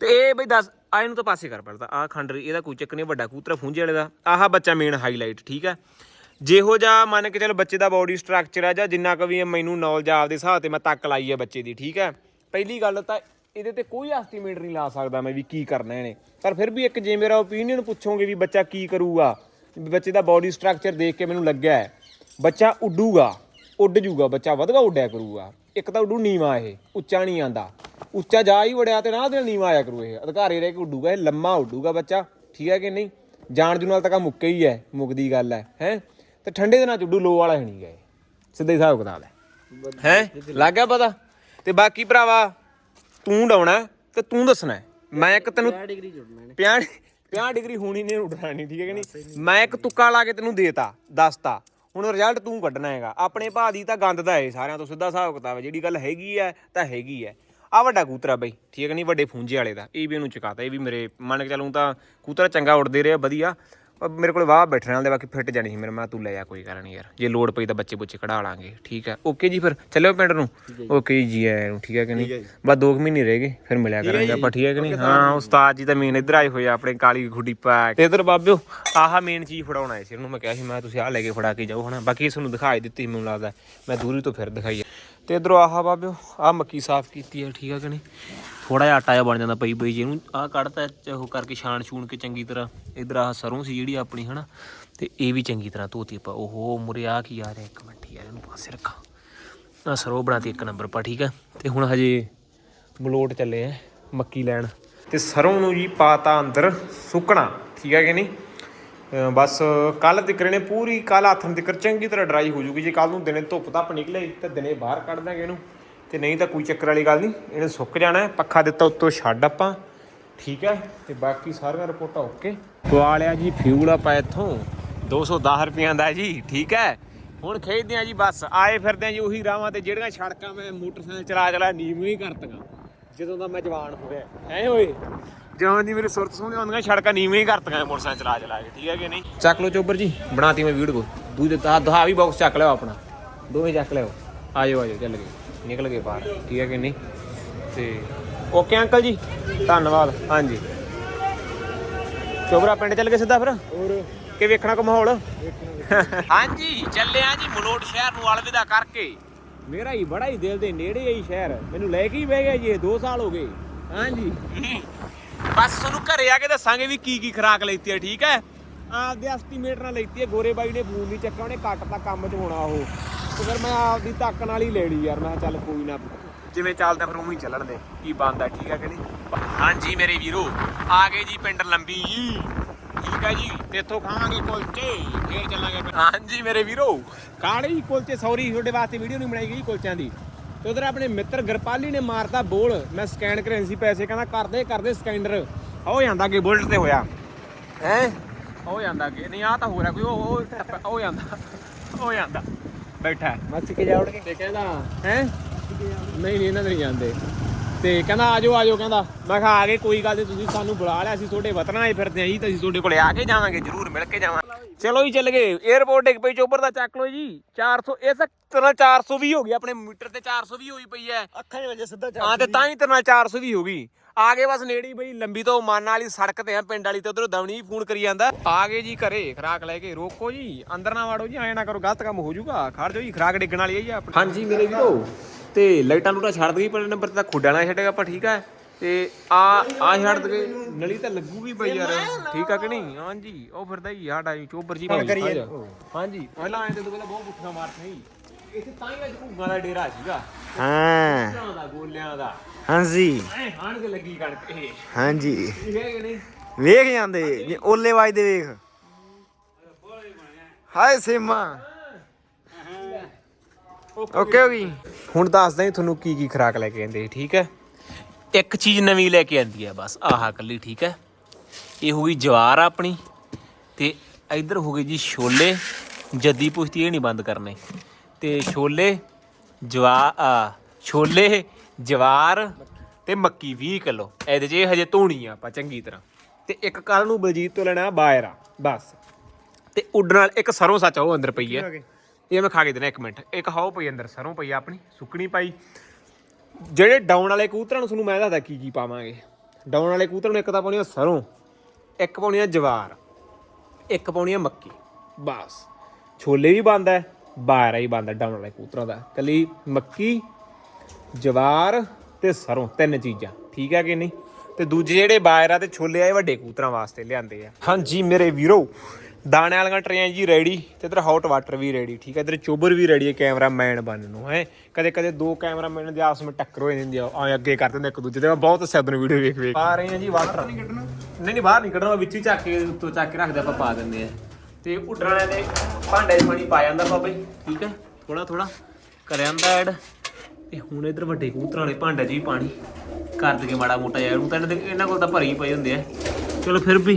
ਤੇ ਇਹ ਬਈ ਦੱਸ ਆ ਇਹਨੂੰ ਤਾਂ ਪਾਸੇ ਕਰ ਪੜਦਾ ਆ ਖੰਡ ਇਹਦਾ ਕੋਈ ਚੱਕ ਨਹੀਂ, ਵੱਡਾ ਕੂਤਰਾ ਫੁੰਝੇ ਵਾਲੇ ਦਾ। ਆਹ ਬੱਚਾ ਮੇਨ ਹਾਈਲਾਈਟ ਠੀਕ ਹੈ? ਜਿਹੋ ਜਿਹਾ ਮੰਨ ਕੇ ਚੱਲ ਬੱਚੇ ਦਾ ਬਾਡੀ ਸਟਰਕਚਰ ਆ ਜਾਂ ਜਿੰਨਾ ਕੁ ਵੀ ਮੈਨੂੰ ਨੌਲੇਜ ਆਪਦੇ ਹਿਸਾਬ ਤੇ ਮੈਂ ਤੱਕ ਲਾਈ ਹੈ ਬੱਚੇ ਦੀ, ਠੀਕ ਹੈ? ਪਹਿਲੀ ਗੱਲ ਤਾਂ ਇਹਦੇ ਤੇ ਕੋਈ ਐਸਟੀਮੇਟ ਨਹੀਂ ਲਾ ਸਕਦਾ ਮੈਂ ਵੀ ਕੀ ਕਰਨਾ ਇਹਨੇ। ਪਰ ਫਿਰ ਵੀ ਇੱਕ ਜੇ ਮੇਰਾ ਓਪੀਨੀਅਨ ਪੁੱਛੋਗੇ ਵੀ ਬੱਚਾ ਕੀ ਕਰੂਗਾ ਬੱਚੇ ਦਾ ਬਾਡੀ ਸਟਰਕਚਰ ਦੇਖ ਕੇ ਮੈਨੂੰ ਲੱਗਿਆ ਬੱਚਾ ਉੱਡੂਗਾ। ਉੱਡ ਜੂਗਾ ਬੱਚਾ ਵਧਗਾ ਉੱਡਿਆ ਕਰੂਗਾ। ਇੱਕ ਤਾਂ ਉੱਡੂ ਨੀਵਾ ਇਹ ਉੱਚਾ ਨਹੀਂ ਆਂਦਾ। ਉੱਚਾ ਜਾ ਹੀ ਵੜਿਆ ਤੇ ਨਾਲ ਦੇ ਨੀਵਾ ਆਇਆ ਕਰੂ ਇਹ। ਅਧਿਕਾਰੀ ਰਹਿ ਕੇ ਉੱਡੂਗਾ ਇਹ ਲੰਮਾ ਉੱਡੂਗਾ ਬੱਚਾ ਠੀਕ ਹੈ ਕਿ ਨਹੀਂ? ਜਾਣ ਜੂ ਨਾਲ ਤਾਂ ਕਾ ਮੁੱਕੇ ਹੀ ਹੈ ਮੁੱਕਦੀ ਗੱਲ ਹੈ ਹੈ? ਤੇ ਠੰਡੇ ਦੇ ਨਾਲ ਉੱਡੂ ਲੋ ਵਾਲਾ ਹੈ ਨਹੀਂ ਗਏ ਸਿੱਧਾ ਹਿਸਾਬ ਕਿਤਾਬ ਹੈ। ਹੈ? ਲੱਗ ਗਿਆ ਪਤਾ? ਤੇ ਬਾਕੀ ਭਰਾਵਾ ਤੂੰ ਡਾਉਣਾ ਤੇ ਤੂੰ ਦੱਸਣਾ। ਮੈਂ ਇੱਕ ਤੈਨੂੰ 50 ਡਿਗਰੀ ਜੁੜਨਾ 50 50 ਡਿਗਰੀ ਹੋਣੀ ਨੇ ਉੱਡਣਾ ਨਹੀਂ ਠੀਕ ਹੈ ਕਿ ਨਹੀਂ? ਮੈਂ ਇੱਕ ਤੁੱਕਾ ਲਾ ਕੇ ਤੈਨੂੰ ਦੇਤਾ ਦੱਸਤਾ। ਹੁਣ ਰਿਜ਼ਲਟ ਤੂੰ ਕੱਢਣਾ ਹੈਗਾ। ਆਪਣੇ ਭਾ ਦੀ ਤਾਂ ਗੰਦ ਦਾ ਏ, ਸਾਰਿਆਂ ਤੋਂ ਸਿੱਧਾ ਹਿਸਾਬ ਕਿਤਾਬ ਹੈ। ਜਿਹੜੀ ਗੱਲ ਹੈਗੀ ਹੈ, ਤਾਂ ਹੈਗੀ ਹੈ। ਆ ਵੱਡਾ ਕੂਤਰਾ ਬਈ, ਠੀਕ ਹੈ ਨਹੀਂ? ਵੱਡੇ ਫੂੰਜੇ ਵਾਲੇ ਦਾ। ਇਹ ਵੀ ਇਹਨੂੰ ਚੁਕਾਤਾ। ਇਹ ਵੀ ਮੇਰੇ, ਮੰਨ ਕੇ ਚੱਲੂੰ ਤਾਂ ਕੂਤਰਾ ਚੰਗਾ ਉੱਡਦੇ ਰਿਹਾ, ਵਧੀਆ। ਪਰ ਮੇਰੇ ਕੋਲ ਵਾਹ ਬੈਠਣ ਵਾਲੇ ਬਾਕੀ ਫਿੱਟ ਜਾਣੀ ਸੀ ਮੇਰੇ ਮੈਂ ਤੂੰ ਲੈ ਜਾ ਕੋਈ ਗੱਲ ਨਹੀਂ ਯਾਰ। ਜੇ ਲੋੜ ਪਈ ਤਾਂ ਬੱਚੇ ਬੁੱਚੇ ਕਢਾ ਲਾਂਗੇ ਠੀਕ ਹੈ? ਓਕੇ ਜੀ ਫਿਰ ਚੱਲਿਓ ਪਿੰਡ ਨੂੰ? ਓਕੇ ਜੀ ਆਇਆਂ ਨੂੰ ਠੀਕ ਹੈ ਕਿ ਨਹੀਂ? ਬਸ 2 ਮਹੀਨੇ ਰਹਿ ਗਏ ਫਿਰ ਮਿਲਿਆ ਕਰਾਂਗੇ ਆਪਾਂ ਠੀਕ ਹੈ ਕਿ ਨਹੀਂ? ਹਾਂ ਉਸਤਾਦ ਜੀ ਤਾਂ ਮੇਨ ਇੱਧਰ ਆਏ ਹੋਏ ਆ ਆਪਣੇ ਕਾਲੀ ਖੁੱਡੀ ਪਾ ਤੇ ਇੱਧਰ ਬਾਬਿਓ ਆਹ ਮੇਨ ਚੀਜ਼ ਫੜਾਉਣਾ ਸੀ ਇਹਨੂੰ ਮੈਂ ਕਿਹਾ ਸੀ ਮੈਂ ਤੁਸੀਂ ਆਹ ਲੈ ਕੇ ਫੜਾ ਕੇ ਜਾਓ ਹਨਾ? ਬਾਕੀ ਇਸ ਨੂੰ ਦਿਖਾਈ ਦਿੱਤੀ ਮੈਨੂੰ ਲੱਗਦਾ। ਮੈਂ ਦੂਰੀ ਤੋਂ ਫਿਰ ਦਿਖਾਈ। ਤੇ ਇਧਰੋਂ ਆਹ ਬਾਬਿਓ ਆਹ ਮੱਕੀ ਸਾਫ਼ ਕੀਤੀ ਹੈ ਠੀਕ ਹੈ ਕਿ ਨਹੀਂ? ਥੋੜਾ ਜਿਹਾ ਆਟਾ ਜਿਹਾ ਬਣ ਜਾਂਦਾ ਪਈ ਪਈ ਜੀ ਇਹਨੂੰ ਆਹ ਕੱਢਤਾ ਚ ਉਹ ਕਰਕੇ ਛਾਣ ਛੂਣ ਕੇ ਚੰਗੀ ਤਰ੍ਹਾਂ। ਇਧਰ ਆਹ ਸਰੋਂ ਸੀ ਜਿਹੜੀ ਆਪਣੀ, ਹਨਾ? ਤੇ ਇਹ ਵੀ ਚੰਗੀ ਤਰ੍ਹਾਂ ਧੋਤੀ ਆਪਾਂ। ਓਹੋ, ਮੁਰੇ ਆ ਕੀ ਆ ਰਿਹਾ ਇੱਕ ਮਿੰਟ ਯਾਰ, ਇਹਨੂੰ ਪਾਸੇ ਰੱਖਾਂ। ਆ ਸਰੋਂ ਬਣਾਤੀ ਇੱਕ ਨੰਬਰ ਪਾ, ਠੀਕ ਆ? ਤੇ ਹੁਣ ਹਜੇ ਮਲੋਟ ਚੱਲੇ ਆ, ਮੱਕੀ ਲੈਣ। ਤੇ ਸਰੋਂ ਨੂੰ ਜੀ ਪਾਤਾ ਅੰਦਰ ਸੁੱਕਣਾ, ਠੀਕ ਹੈ ਕਿ ਨਹੀਂ? ਬਸ ਕੱਲ ਤੱਕ ਨੇ, ਪੂਰੀ ਕੱਲ ਹੱਥਨ ਤੱਕ ਚੰਗੀ ਤਰ੍ਹਾਂ ਡਰਾਈ ਹੋ ਜੂਗੀ। ਜੇ ਕੱਲ ਨੂੰ ਦਿਨੇ ਧੁੱਪ ਧੱਪ ਨਿਕਲੇ, ਤਾਂ ਦਿਨੇ ਬਾਹਰ ਕੱਢ ਦਾਂਗੇ ਇਹਨੂੰ। ਤੇ ਨਹੀਂ ਤਾਂ ਕੋਈ ਚੱਕਰ ਵਾਲੀ ਗੱਲ ਨਹੀਂ। ਇਹਨੇ ਸੁੱਕ ਜਾਣਾ ਪੱਖਾ ਦਿੱਤਾ ਉੱਤੋਂ ਛੱਡ ਆਪਾਂ। ਠੀਕ ਹੈ। ਤੇ ਬਾਕੀ ਸਾਰੀਆਂ ਰਿਪੋਰਟਾਂ ਓਕੇ। ਪਵਾ ਲਿਆ ਜੀ ਫਿਊਲ ਆਪਾਂ ਇੱਥੋਂ। 210 ਰੁਪਈਆਂ ਦਾ ਜੀ। ਠੀਕ ਹੈ। ਹੁਣ ਖੇਡਦੇ ਆ ਜੀ ਬਸ। ਆਏ ਫਿਰਦੇ ਆ ਜੀ ਉਹੀ ਰਾਵਾਂ ਤੇ। ਜਿਹੜੀਆਂ ਸੜਕਾਂ ਮੈਂ ਮੋਟਰਸਾਈਕਲ ਚਲਾ ਚਲਾ ਨੀਵੀਂ ਹੀ ਕਰਤੀਆਂ। ਜਦੋਂ ਦਾ ਮੈਂ ਜਵਾਨ ਹੋ ਹੋਇਆ ਐ ਓਏ? ਜਦੋਂ ਦੀ ਮੇਰੇ ਸੁਰਤ ਸੋਹਣੀ ਆਉਂਦੀਆਂ ਸੜਕਾਂ ਨੀਵੇਂ ਹੀ ਕਰਤੀਆਂ ਮੋਟਰਸਾਈਕਲ ਚਲਾ ਚਲਾ ਕੇ। ਠੀਕ ਹੈ ਕਿ ਨਹੀਂ? ਚੱਕ ਲਓ ਚੋਬਰ ਜੀ। ਬਣਾਤੀ ਮੈਂ ਵੀਡੀਓ। ਦੂਜੇ ਤਾਂ ਦਹਾ ਵੀ ਬਾਕਸ ਚੱਕ ਲਿਓ ਆਪਣਾ। ਦੋਵੇਂ ਚੱਕ ਲਿਓ ਆਜੋ ਆਜੋ ਚੱਲ ਗਏ। ਨਿਕਲ ਗਏ ਬਾਹਰ ਠੀਕ ਹੈ ਕਿ ਨਹੀਂ? ਤੇ ਓਕੇ ਅੰਕਲ ਜੀ ਧੰਨਵਾਦ ਹਾਂਜੀ। ਚੋਬਰਾ ਪਿੰਡ ਚੱਲ ਗਏ ਸਿੱਧਾ ਫਿਰ? ਹੋਰ? ਕਿ ਵੇਖਣਾ ਕੋ ਮਾਹੌਲ? ਹਾਂਜੀ ਚੱਲੇ ਆ ਜੀ ਮਲੋਟ ਸ਼ਹਿਰ ਨੂੰ ਅਲਵਿਦਾ ਕਰਕੇ। ਮੇਰਾ ਹੀ ਬੜਾ ਹੀ ਦਿਲ ਦੇ ਨੇੜੇ ਹੀ ਸ਼ਹਿਰ। ਮੈਨੂੰ ਲੈ ਕੇ ਹੀ ਬਹਿ ਗਿਆ ਜੀ ਇਹ 2 ਸਾਲ ਹੋ ਗਏ। ਹਾਂਜੀ। ਬਸ ਤੁਹਾਨੂੰ ਘਰੇ ਆ ਕੇ ਦੱਸਾਂਗੇ ਵੀ ਕੀ ਕੀ ਖਰਾਕ ਲੈਤੀ ਹੈ ਠੀਕ ਹੈ? ਆਪਦੇ ਐਸਟੀਮੇਟ ਨਾਲ ਲੈਤੀ ਹੈ, ਗੋਰੇ ਬਾਈ ਨੇ ਫੋਨ ਨਹੀਂ ਚੱਕਿਆ, ਉਹਨੇ ਕੱਟ ਤਾਂ ਕੰਮ 'ਚ ਹੋਣਾ ਉਹ। ਤੇ ਫਿਰ ਮੈਂ ਆਪਦੀ ਤੱਕ ਨਾਲ ਹੀ ਲੈ ਲਈ ਯਾਰ, ਮੈਂ ਕਿਹਾ ਚੱਲ ਕੋਈ ਨਾ। ਜਿਵੇਂ ਚੱਲਦਾ ਫਿਰ ਉਵੇਂ ਹੀ ਚੱਲਣ ਦੇ, ਕੀ ਬੰਦਾ ਠੀਕ ਹੈ ਕਿ ਨਹੀਂ? ਹਾਂਜੀ ਮੇਰੇ ਵੀਰੋ, ਆ ਗਏ ਜੀ ਪਿੰਡ ਲੰਬੀ। ਜੀ ਠੀਕ ਹੈ ਜੀ ਤੇ ਇੱਥੋਂ ਖਾਵਾਂਗੇ ਕੁਲਚੇ, ਫੇਰ ਚੱਲਾਂਗੇ ਹਾਂਜੀ ਮੇਰੇ ਵੀਰੋ। ਕਾੜੇ ਕੁਲਚੇ ਸੌਰੀ ਤੁਹਾਡੇ ਵਾਸਤੇ ਵੀਡੀਓ ਨਹੀਂ ਬਣਾਈ ਗਈ ਕੁਲਚਿਆਂ ਦੀ। ਤੇ ਉਧਰ ਆਪਣੇ ਮਿੱਤਰ ਗਰਪਾਲੀ ਨੇ ਮਾਰਤਾ ਬੋਲ। ਮੈਂ ਸਕੈਨ ਕਰੇ ਸੀ ਪੈਸੇ, ਕਹਿੰਦਾ ਕਰਦੇ ਕਰਦੇ ਸਕੈਨਰ ਹੋ ਜਾਂਦਾ ਕਿ ਬੁਲਟ ਤੇ ਹੋਇਆ। ਹੈ? ਹੋ ਜਾਂਦਾ ਕਿ ਨਹੀਂ ਆ ਤਾਂ ਹੋ ਰਿਹਾ ਕੋਈ ਉਹ ਉਹ ਹੋ ਜਾਂਦਾ। ਹੋ ਜਾਂਦਾ। ਬੈਠਾ ਹੈ। ਮੱਚ ਕੇ ਜਾਉਣਗੇ ਤੇ ਕਹਿੰਦਾ ਹੈ? ਨਹੀਂ ਨਹੀਂ ਇਹਨਾਂ ਦੇ ਨਹੀਂ ਜਾਂਦੇ। ਤੇ ਕਹਿੰਦਾ ਆਜੋ ਆਜੋ ਕਹਿੰਦਾ। ਮੈਂ ਕਿਹਾ ਆ ਗਏ ਕੋਈ ਗੱਲ ਨਹੀਂ ਤੁਸੀਂ ਸਾਨੂੰ ਬੁਲਾ ਲਿਆ ਅਸੀਂ ਤੁਹਾਡੇ ਵਤਨਾਂ ਆਏ ਫਿਰਦੇ ਆਂ ਜੀ ਤਾਂ ਅਸੀਂ ਤੁਹਾਡੇ ਕੋਲੇ ਆ ਕੇ ਜਾਵਾਂਗੇ ਜਰੂਰ ਮਿਲ ਕੇ ਜਾਵਾਂਗੇ ਚਲੋ ਜੀ ਚੱਲ ਗਏ। 에어ਪੋਰਟ ਇੱਕ ਪਈ ਚੋਬਰ ਦਾ ਚੱਕ ਲਓ ਜੀ। 400 ਇਹ ਤਾਂ ਤੇਰੇ ਨਾਲ 420 ਹੋ ਗਈ ਆਪਣੇ ਮੀਟਰ ਤੇ 420 ਹੋਈ ਪਈ ਐ ਅੱਖਾਂ 'ਚ ਵਜੇ ਸਿੱਧਾ ਹਾਂ ਤੇ ਤਾਂ ਹੀ ਤੇਰੇ ਨਾਲ 420 ਹੋ ਗਈ। ਆ ਗਏ ਬਸ ਨੇੜੇ ਹੀ ਬਈ ਲੰਬੀ ਤੋਂ ਮਾਨ ਵਾਲੀ ਸੜਕ ਤੇ ਆ ਪਿੰਡ ਵਾਲੀ ਤੇ ਉਧਰੋਂ ਦਵਣੀ ਫੋਨ ਕਰੀ ਜਾਂਦਾ। ਆ ਗਏ ਜੀ ਘਰੇ ਖਰਾਕ ਲੈ ਕੇ ਰੋਕੋ ਜੀ ਅੰਦਰ ਨਾ ਵਾੜੋ ਜੀ ਐ ਨਾ ਕਰੋ ਗਲਤ ਕੰਮ ਹੋ ਜਾਊਗਾ ਖੜ ਜਾਓ ਜੀ ਖਰਾਕ ਡਿੱਗਣ ਵਾਲੀ ਹੈ ਜੀ ਆਪਣੀ। ਹਾਂਜੀ ਮੇਰੇ ਵੀਰੋ ਤੇ ਲਾਈਟਾਂ ਲੂਟਾਂ ਛੱਡ ਦਈ ਪਹਿਲੇ ਨੰਬਰ ਤੇ ਤਾਂ ਖੁੱਡਾਂ ਨਾਲ ਛੱਡੇਗਾ ਆਪਾਂ ਠੀਕ ਹੈ ਤੇ ਆ ਆ ਛੱਡ ਦਗੇ ਨਲੀ ਤਾਂ ਲੱਗੂਗੀ ਬਈ ਯਾਰ। ਠੀਕ ਆ ਕਿ ਨਹੀਂ? ਹਾਂਜੀ ਉਹ ਫਿਰਦਾ ਹੀ ਸਾਡਾ ਜੀ ਚੋਬਰ ਜੀ ਭਾਈ। ਹਾਂਜੀ ਪਹਿਲਾਂ ਆਏ ਤੇ ਪਹਿਲਾਂ ਬਹੁਤ ਪੁੱਠਾ ਮਾਰਦੇ ਸੀ ਇੱਥੇ ਤਾਂ ਹੀ ਅੱਜ ਭੁੱਗਾ ਦਾ ਡੇਰਾ ਸੀਗਾ। ਹਾਂ। ਘਰਾਂ ਦਾ ਗੋਲਿਆਂ ਦਾ। ਹਾਂਜੀ। ਐ ਹਾਣ ਕੇ ਲੱਗੀ ਕਣਕ ਇਹ। ਹਾਂਜੀ। ਠੀਕ ਹੈ ਕਿ ਨਹੀਂ? ਵੇਖ ਜਾਂਦੇ ਜੇ ਓਲੇ ਵੱਜਦੇ ਵੇਖ। ਹਾਏ ਸੇਮਾ। ਓਕੇ ਹੋ ਗਈ ਹੁਣ ਦੱਸਦਾ ਤੁਹਾਨੂੰ ਕੀ ਕੀ ਖਰਾਕ ਲੈ ਕੇ ਆਂਦੇ ਠੀਕ ਹੈ? ਇੱਕ ਚੀਜ਼ ਨਵੀਂ ਲੈ ਕੇ ਆਂਦੀ ਹੈ ਬਸ ਆਹ ਕੱਲੀ ਠੀਕ ਹੈ? ਇਹ ਹੋ ਗਈ ਜਵਾਰ ਆਪਣੀ ਤੇ ਇੱਧਰ ਹੋ ਗਈ ਜੀ ਛੋਲੇ। ਜੱਦੀ ਪੁਸ਼ਤੀ ਇਹ ਨਹੀਂ ਬੰਦ ਕਰਨੇ। ਤੇ ਛੋਲੇ ਜਵਾ ਆ ਛੋਲੇ ਜਵਾਰ ਤੇ ਮੱਕੀ 20 ਕਿਲੋ। ਇਹਦੇ 'ਚ ਇਹ ਹਜੇ ਧੋਣੀ ਆ ਆਪਾਂ ਚੰਗੀ ਤਰ੍ਹਾਂ। ਤੇ ਇੱਕ ਕੱਲ ਨੂੰ ਬਲਜੀਤ ਤੋਂ ਲੈਣਾ ਬਾਇਰਾ ਬਸ। ਤੇ ਉੱਡਣ ਨਾਲ ਇੱਕ ਸਰੋਂ ਸੱਚ ਉਹ ਅੰਦਰ ਪਈ ਹੈ ਇਹ ਮੈਂ ਖਾ ਕੇ ਦੇਣਾ ਇੱਕ ਮਿੰਟ। ਇੱਕ ਹਾਓ ਪਈ ਅੰਦਰ ਸਰੋਂ ਪਈ ਆ ਆਪਣੀ ਸੁੱਕਣੀ ਪਾਈ। ਜਿਹੜੇ ਡਾਊਨ ਵਾਲੇ ਕਬੂਤਰਾਂ ਨੂੰ ਤੁਹਾਨੂੰ ਮੈਂ ਦੱਸਦਾ ਕੀ ਕੀ ਪਾਵਾਂਗੇ। ਡਾਊਨ ਵਾਲੇ ਕਬੂਤਰ ਨੂੰ ਇੱਕ ਤਾਂ ਪਾਉਣੀ ਆ ਸਰੋਂ ਇੱਕ ਪਾਉਣੀ ਆ ਜਵਾਰ ਇੱਕ ਪਾਉਣੀ ਆ ਮੱਕੀ। ਬਸ। ਛੋਲੇ ਵੀ ਬੰਦ ਹੈ। ਬਾਰਾ ਹੀ ਬੰਦ ਹੈ ਡਾਊਨ ਵਾਲੇ ਕਬੂਤਰਾਂ ਦਾ। ਕੱਲੀ ਮੱਕੀ ਜਵਾਰ ਤੇ ਸਰੋਂ ਤਿੰਨ ਚੀਜ਼ਾਂ। ਠੀਕ ਹੈ ਕਿ ਨਹੀਂ? ਤੇ ਦੂਜੇ ਜਿਹੜੇ ਬਾਇਰਾ ਤੇ ਛੋਲੇ ਆਏ ਵੱਡੇ ਕਬੂਤਰਾਂ ਵਾਸਤੇ ਲਿਆਂਦੇ ਆ। ਹਾਂਜੀ ਮੇਰੇ ਵੀਰੋ ਦਾਣੇ ਵਾਲੀਆਂ ਟਰੇਆਂ ਜੀ ਰੈਡੀ ਤੇ ਇਧਰ ਹੌਟ ਵਾਟਰ ਵੀ ਰੈਡੀ ਠੀਕ ਹੈ? ਇਧਰ ਚੋਬਰ ਵੀ ਰੈਡੀ ਹੈ ਕੈਮਰਾਮੈਨ ਬਣਨ ਨੂੰ ਹੈ? ਕਦੇ ਕਦੇ ਦੋ ਕੈਮਰਾਮੈਨ ਦੇ ਆਪਸ ਵਿੱਚ ਟੱਕਰ ਹੋ ਜਾਂਦੀ ਆ ਐ ਅੱਗੇ ਕਰ ਦਿੰਦੇ ਇੱਕ ਦੂਜੇ ਦੇ। ਮੈਂ ਬਹੁਤ ਸੈਦਨ ਵੀਡੀਓ ਵੇਖ ਵੇਖ ਪਾ ਰਹੇ ਆ ਜੀ ਵਾਟਰ ਨਹੀਂ ਕੱਢਣਾ। ਨਹੀਂ ਨਹੀਂ ਬਾਹਰ ਨਹੀਂ ਕੱਢਣਾ ਵਿੱਚ ਹੀ ਚੱਕ ਕੇ ਉੱਤੋਂ ਚੱਕ ਕੇ ਰੱਖਦੇ ਆਪਾਂ ਪਾ ਦਿੰਦੇ ਆ। ਤੇ ਉੱਡਣ ਵਾਲਿਆਂ ਦੇ ਭਾਂਡੇ 'ਚ ਪਾਣੀ ਪਾ ਜਾਂਦਾ ਬਾਬਾ ਜੀ। ਠੀਕ ਹੈ? ਥੋੜਾ ਥੋੜਾ ਕਰਿਆ ਜਾਂਦਾ ਐਡ। ਤੇ ਹੁਣ ਇਧਰ ਵੱਡੇ ਕਬੂਤਰਾਂ ਵਾਲੇ ਭਾਂਡੇ 'ਚ ਵੀ ਪਾਣੀ ਕਰ ਦਗੇ ਮਾੜਾ ਮੋਟਾ ਯਾਰ। ਉਹ ਤਾਂ ਇਹਨਾਂ ਦੇ- ਇਹਨਾਂ ਕੋਲ ਤਾਂ ਭਰੀ ਪਏ ਹੁੰਦੇ ਆ। ਚਲੋ ਫਿਰ ਵੀ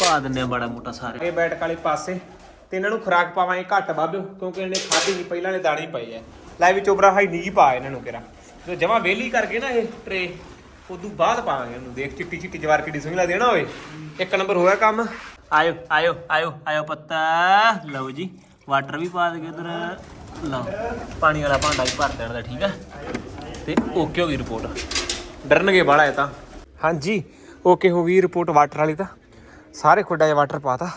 ਪਾ ਦਿੰਨੇ ਆ ਮਾੜਾ ਮੋਟਾ ਸਾਰੇ। ਇਹ ਬੈਠਕ ਵਾਲੇ ਪਾਸੇ ਤੇ ਇਹਨਾਂ ਨੂੰ ਖੁਰਾਕ ਪਾਵਾਂਗੇ ਘੱਟ ਬਾਬਿਓ ਕਿਉਂਕਿ ਇਹਨੇ ਖਾਧੀ ਨਹੀਂ, ਪਹਿਲਾਂ ਨੇ ਦਾਣੇ ਪਏ ਆ। ਲੈ ਵੀ ਚੋਬਰਾ ਹਾਈ ਨਹੀਂ ਪਾ ਇਹਨਾਂ ਨੂੰ ਕਿਰਾ ਜੋ ਜਮਾ ਵੇਲੀ ਕਰਕੇ ਨਾ ਇਹ ਟਰੇ ਉਦੋਂ ਬਾਅਦ ਪਾਵਾਂਗੇ ਇਹਨੂੰ ਦੇਖ ਚਿੱਟੀ ਚਿੱਟੀ ਜਵਾਰ ਕਿੱਡੀ ਸੋਹਣੀ ਲੱਗਦੀ ਹੈ ਨਾ ਓਏ। ਇੱਕ ਨੰਬਰ ਹੋਇਆ ਕੰਮ। ਆਇਓ ਆਇਓ ਆਇਓ ਆਇਓ ਪੱਤਾ। ਲਓ ਜੀ ਵਾਟਰ ਵੀ ਪਾ ਦਗੇ ਉਧਰ ਲਓ, ਪਾਣੀ ਵਾਲਾ ਭਾਂਡਾ ਵੀ ਭਰ ਦੇਣ ਦਾ ਠੀਕ ਹੈ ਤੇ ਓਕੇ ਹੋ ਗਈ ਰਿਪੋਰਟ ਡਰਨਗੇ ਬਾਹਲਾ ਇਹ ਤਾਂ। ਹਾਂਜੀ ਓਕੇ ਹੋ ਗਈ ਰਿਪੋਰਟ ਵਾਟਰ ਵਾਲੀ ਤਾਂ। ਸਾਰੇ ਖੁੱਡਾ ਜਿਹਾ ਵਾਟਰ ਪਾਤਾ